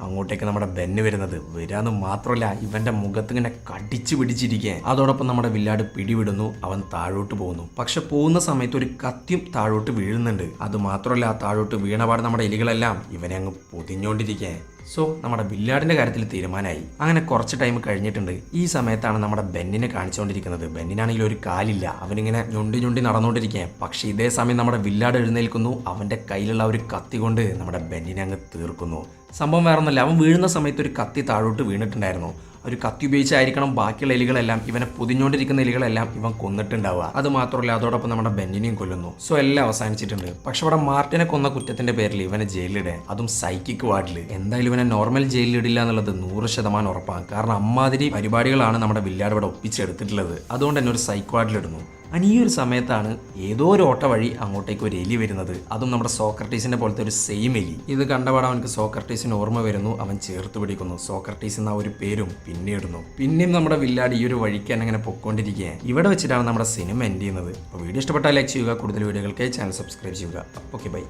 അങ്ങോട്ടേക്ക് നമ്മുടെ ബെന്ന് വരുന്നത്. വരാന്ന് മാത്രമല്ല ഇവന്റെ മുഖത്ത് ഇങ്ങനെ കടിച്ചു പിടിച്ചിരിക്കുക അതോടൊപ്പം നമ്മുടെ വില്ലാട് പിടിവിടുന്നു അവൻ താഴോട്ട് പോകുന്നു. പക്ഷെ പോകുന്ന സമയത്ത് ഒരു കത്തിയും താഴോട്ട് വീഴുന്നുണ്ട്. അത് മാത്രമല്ല താഴോട്ട് വീണപാട് നമ്മുടെ എലികളെല്ലാം ഇവനെ അങ്ങ് പൊതിഞ്ഞോണ്ടിരിക്കുക സോ നമ്മുടെ ബില്ലാടിന്റെ കാര്യത്തിൽ തീരുമാനമായി. അങ്ങനെ കുറച്ച് ടൈം കഴിഞ്ഞിട്ടുണ്ട്. ഈ സമയത്താണ് നമ്മുടെ ബെന്നിനെ കാണിച്ചുകൊണ്ടിരിക്കുന്നത്. ബെന്നിനാണെങ്കിൽ ഒരു കാലില്ല. അവനിങ്ങനെ ഞൊണ്ടി ഞൊണ്ടി നടന്നുകൊണ്ടിരിക്കുക പക്ഷെ ഇതേ സമയം നമ്മുടെ വില്ലാട് എഴുന്നേൽക്കുന്നു. അവന്റെ കയ്യിലുള്ള ഒരു കത്തി കൊണ്ട് നമ്മുടെ ബെന്നിനെ അങ്ങ് തീർക്കുന്നു. സംഭവം വേറൊന്നുമല്ല. അവൻ വീഴുന്ന സമയത്ത് ഒരു കത്തി താഴോട്ട് വീണിട്ടുണ്ടായിരുന്നു. ഒരു കത്തി ഉപയോഗിച്ചായിരിക്കണം ബാക്കിയുള്ള എലികളെല്ലാം ഇവനെ പൊതിഞ്ഞുകൊണ്ടിരിക്കുന്ന എലികളെല്ലാം ഇവൻ കൊന്നിട്ടുണ്ടാവുക. അത് മാത്രമല്ല അതോടൊപ്പം നമ്മുടെ ബെന്നിനെയും കൊല്ലുന്നു. സോ എല്ലാം അവസാനിച്ചിട്ടുണ്ട്. പക്ഷെ അവിടെ മാർട്ടിനെ കൊന്ന കുറ്റത്തിന്റെ പേരിൽ ഇവനെ ജയിലിടെ അതും സൈക്കിക് വാർഡിൽ. എന്തായാലും ഇവനെ നോർമൽ ജയിലിലിടില്ല എന്നുള്ളത് നൂറ് ശതമാനം ഉറപ്പാണ്. കാരണം അമ്മാതിരി പരിപാടികളാണ് നമ്മുടെ വില്ലാട് ഇവിടെ ഒപ്പിച്ചെടുത്തിട്ടുള്ളത്. അതുകൊണ്ട് തന്നെ ഒരു സൈക്ക് വാർഡിലിടുന്നു അനി ഈ ഒരു സമയത്താണ് ഏതോ ഒരു ഓട്ട വഴി അങ്ങോട്ടേക്ക് ഒരു എലി വരുന്നത്. അതും നമ്മുടെ സോക്രട്ടീസിന്റെ പോലത്തെ ഒരു സെയിം എലി. ഇത് കണ്ടപാട് അവനക്ക് സോക്രട്ടീസിന് ഓർമ്മ വരുന്നു. അവൻ ചേർത്ത് പിടിക്കുന്നു. സോക്രട്ടീസ് എന്ന ഒരു പേരും പിന്നെ ഇടുന്നു പിന്നെയും നമ്മുടെ വില്ലാടി ഈ ഒരു വഴിക്ക് തന്നെ അങ്ങനെ പൊക്കോണ്ടിരിക്കുകയാണ് ഇവിടെ വെച്ചിട്ടാണ് നമ്മുടെ സിനിമ എൻഡ് ചെയ്യുന്നത്. അപ്പോൾ വീഡിയോ ഇഷ്ടപ്പെട്ടാൽ ലൈക്ക് ചെയ്യുക. കൂടുതൽ വീഡിയോകൾക്ക് ചാനൽ സബ്സ്ക്രൈബ് ചെയ്യുക. Okay bye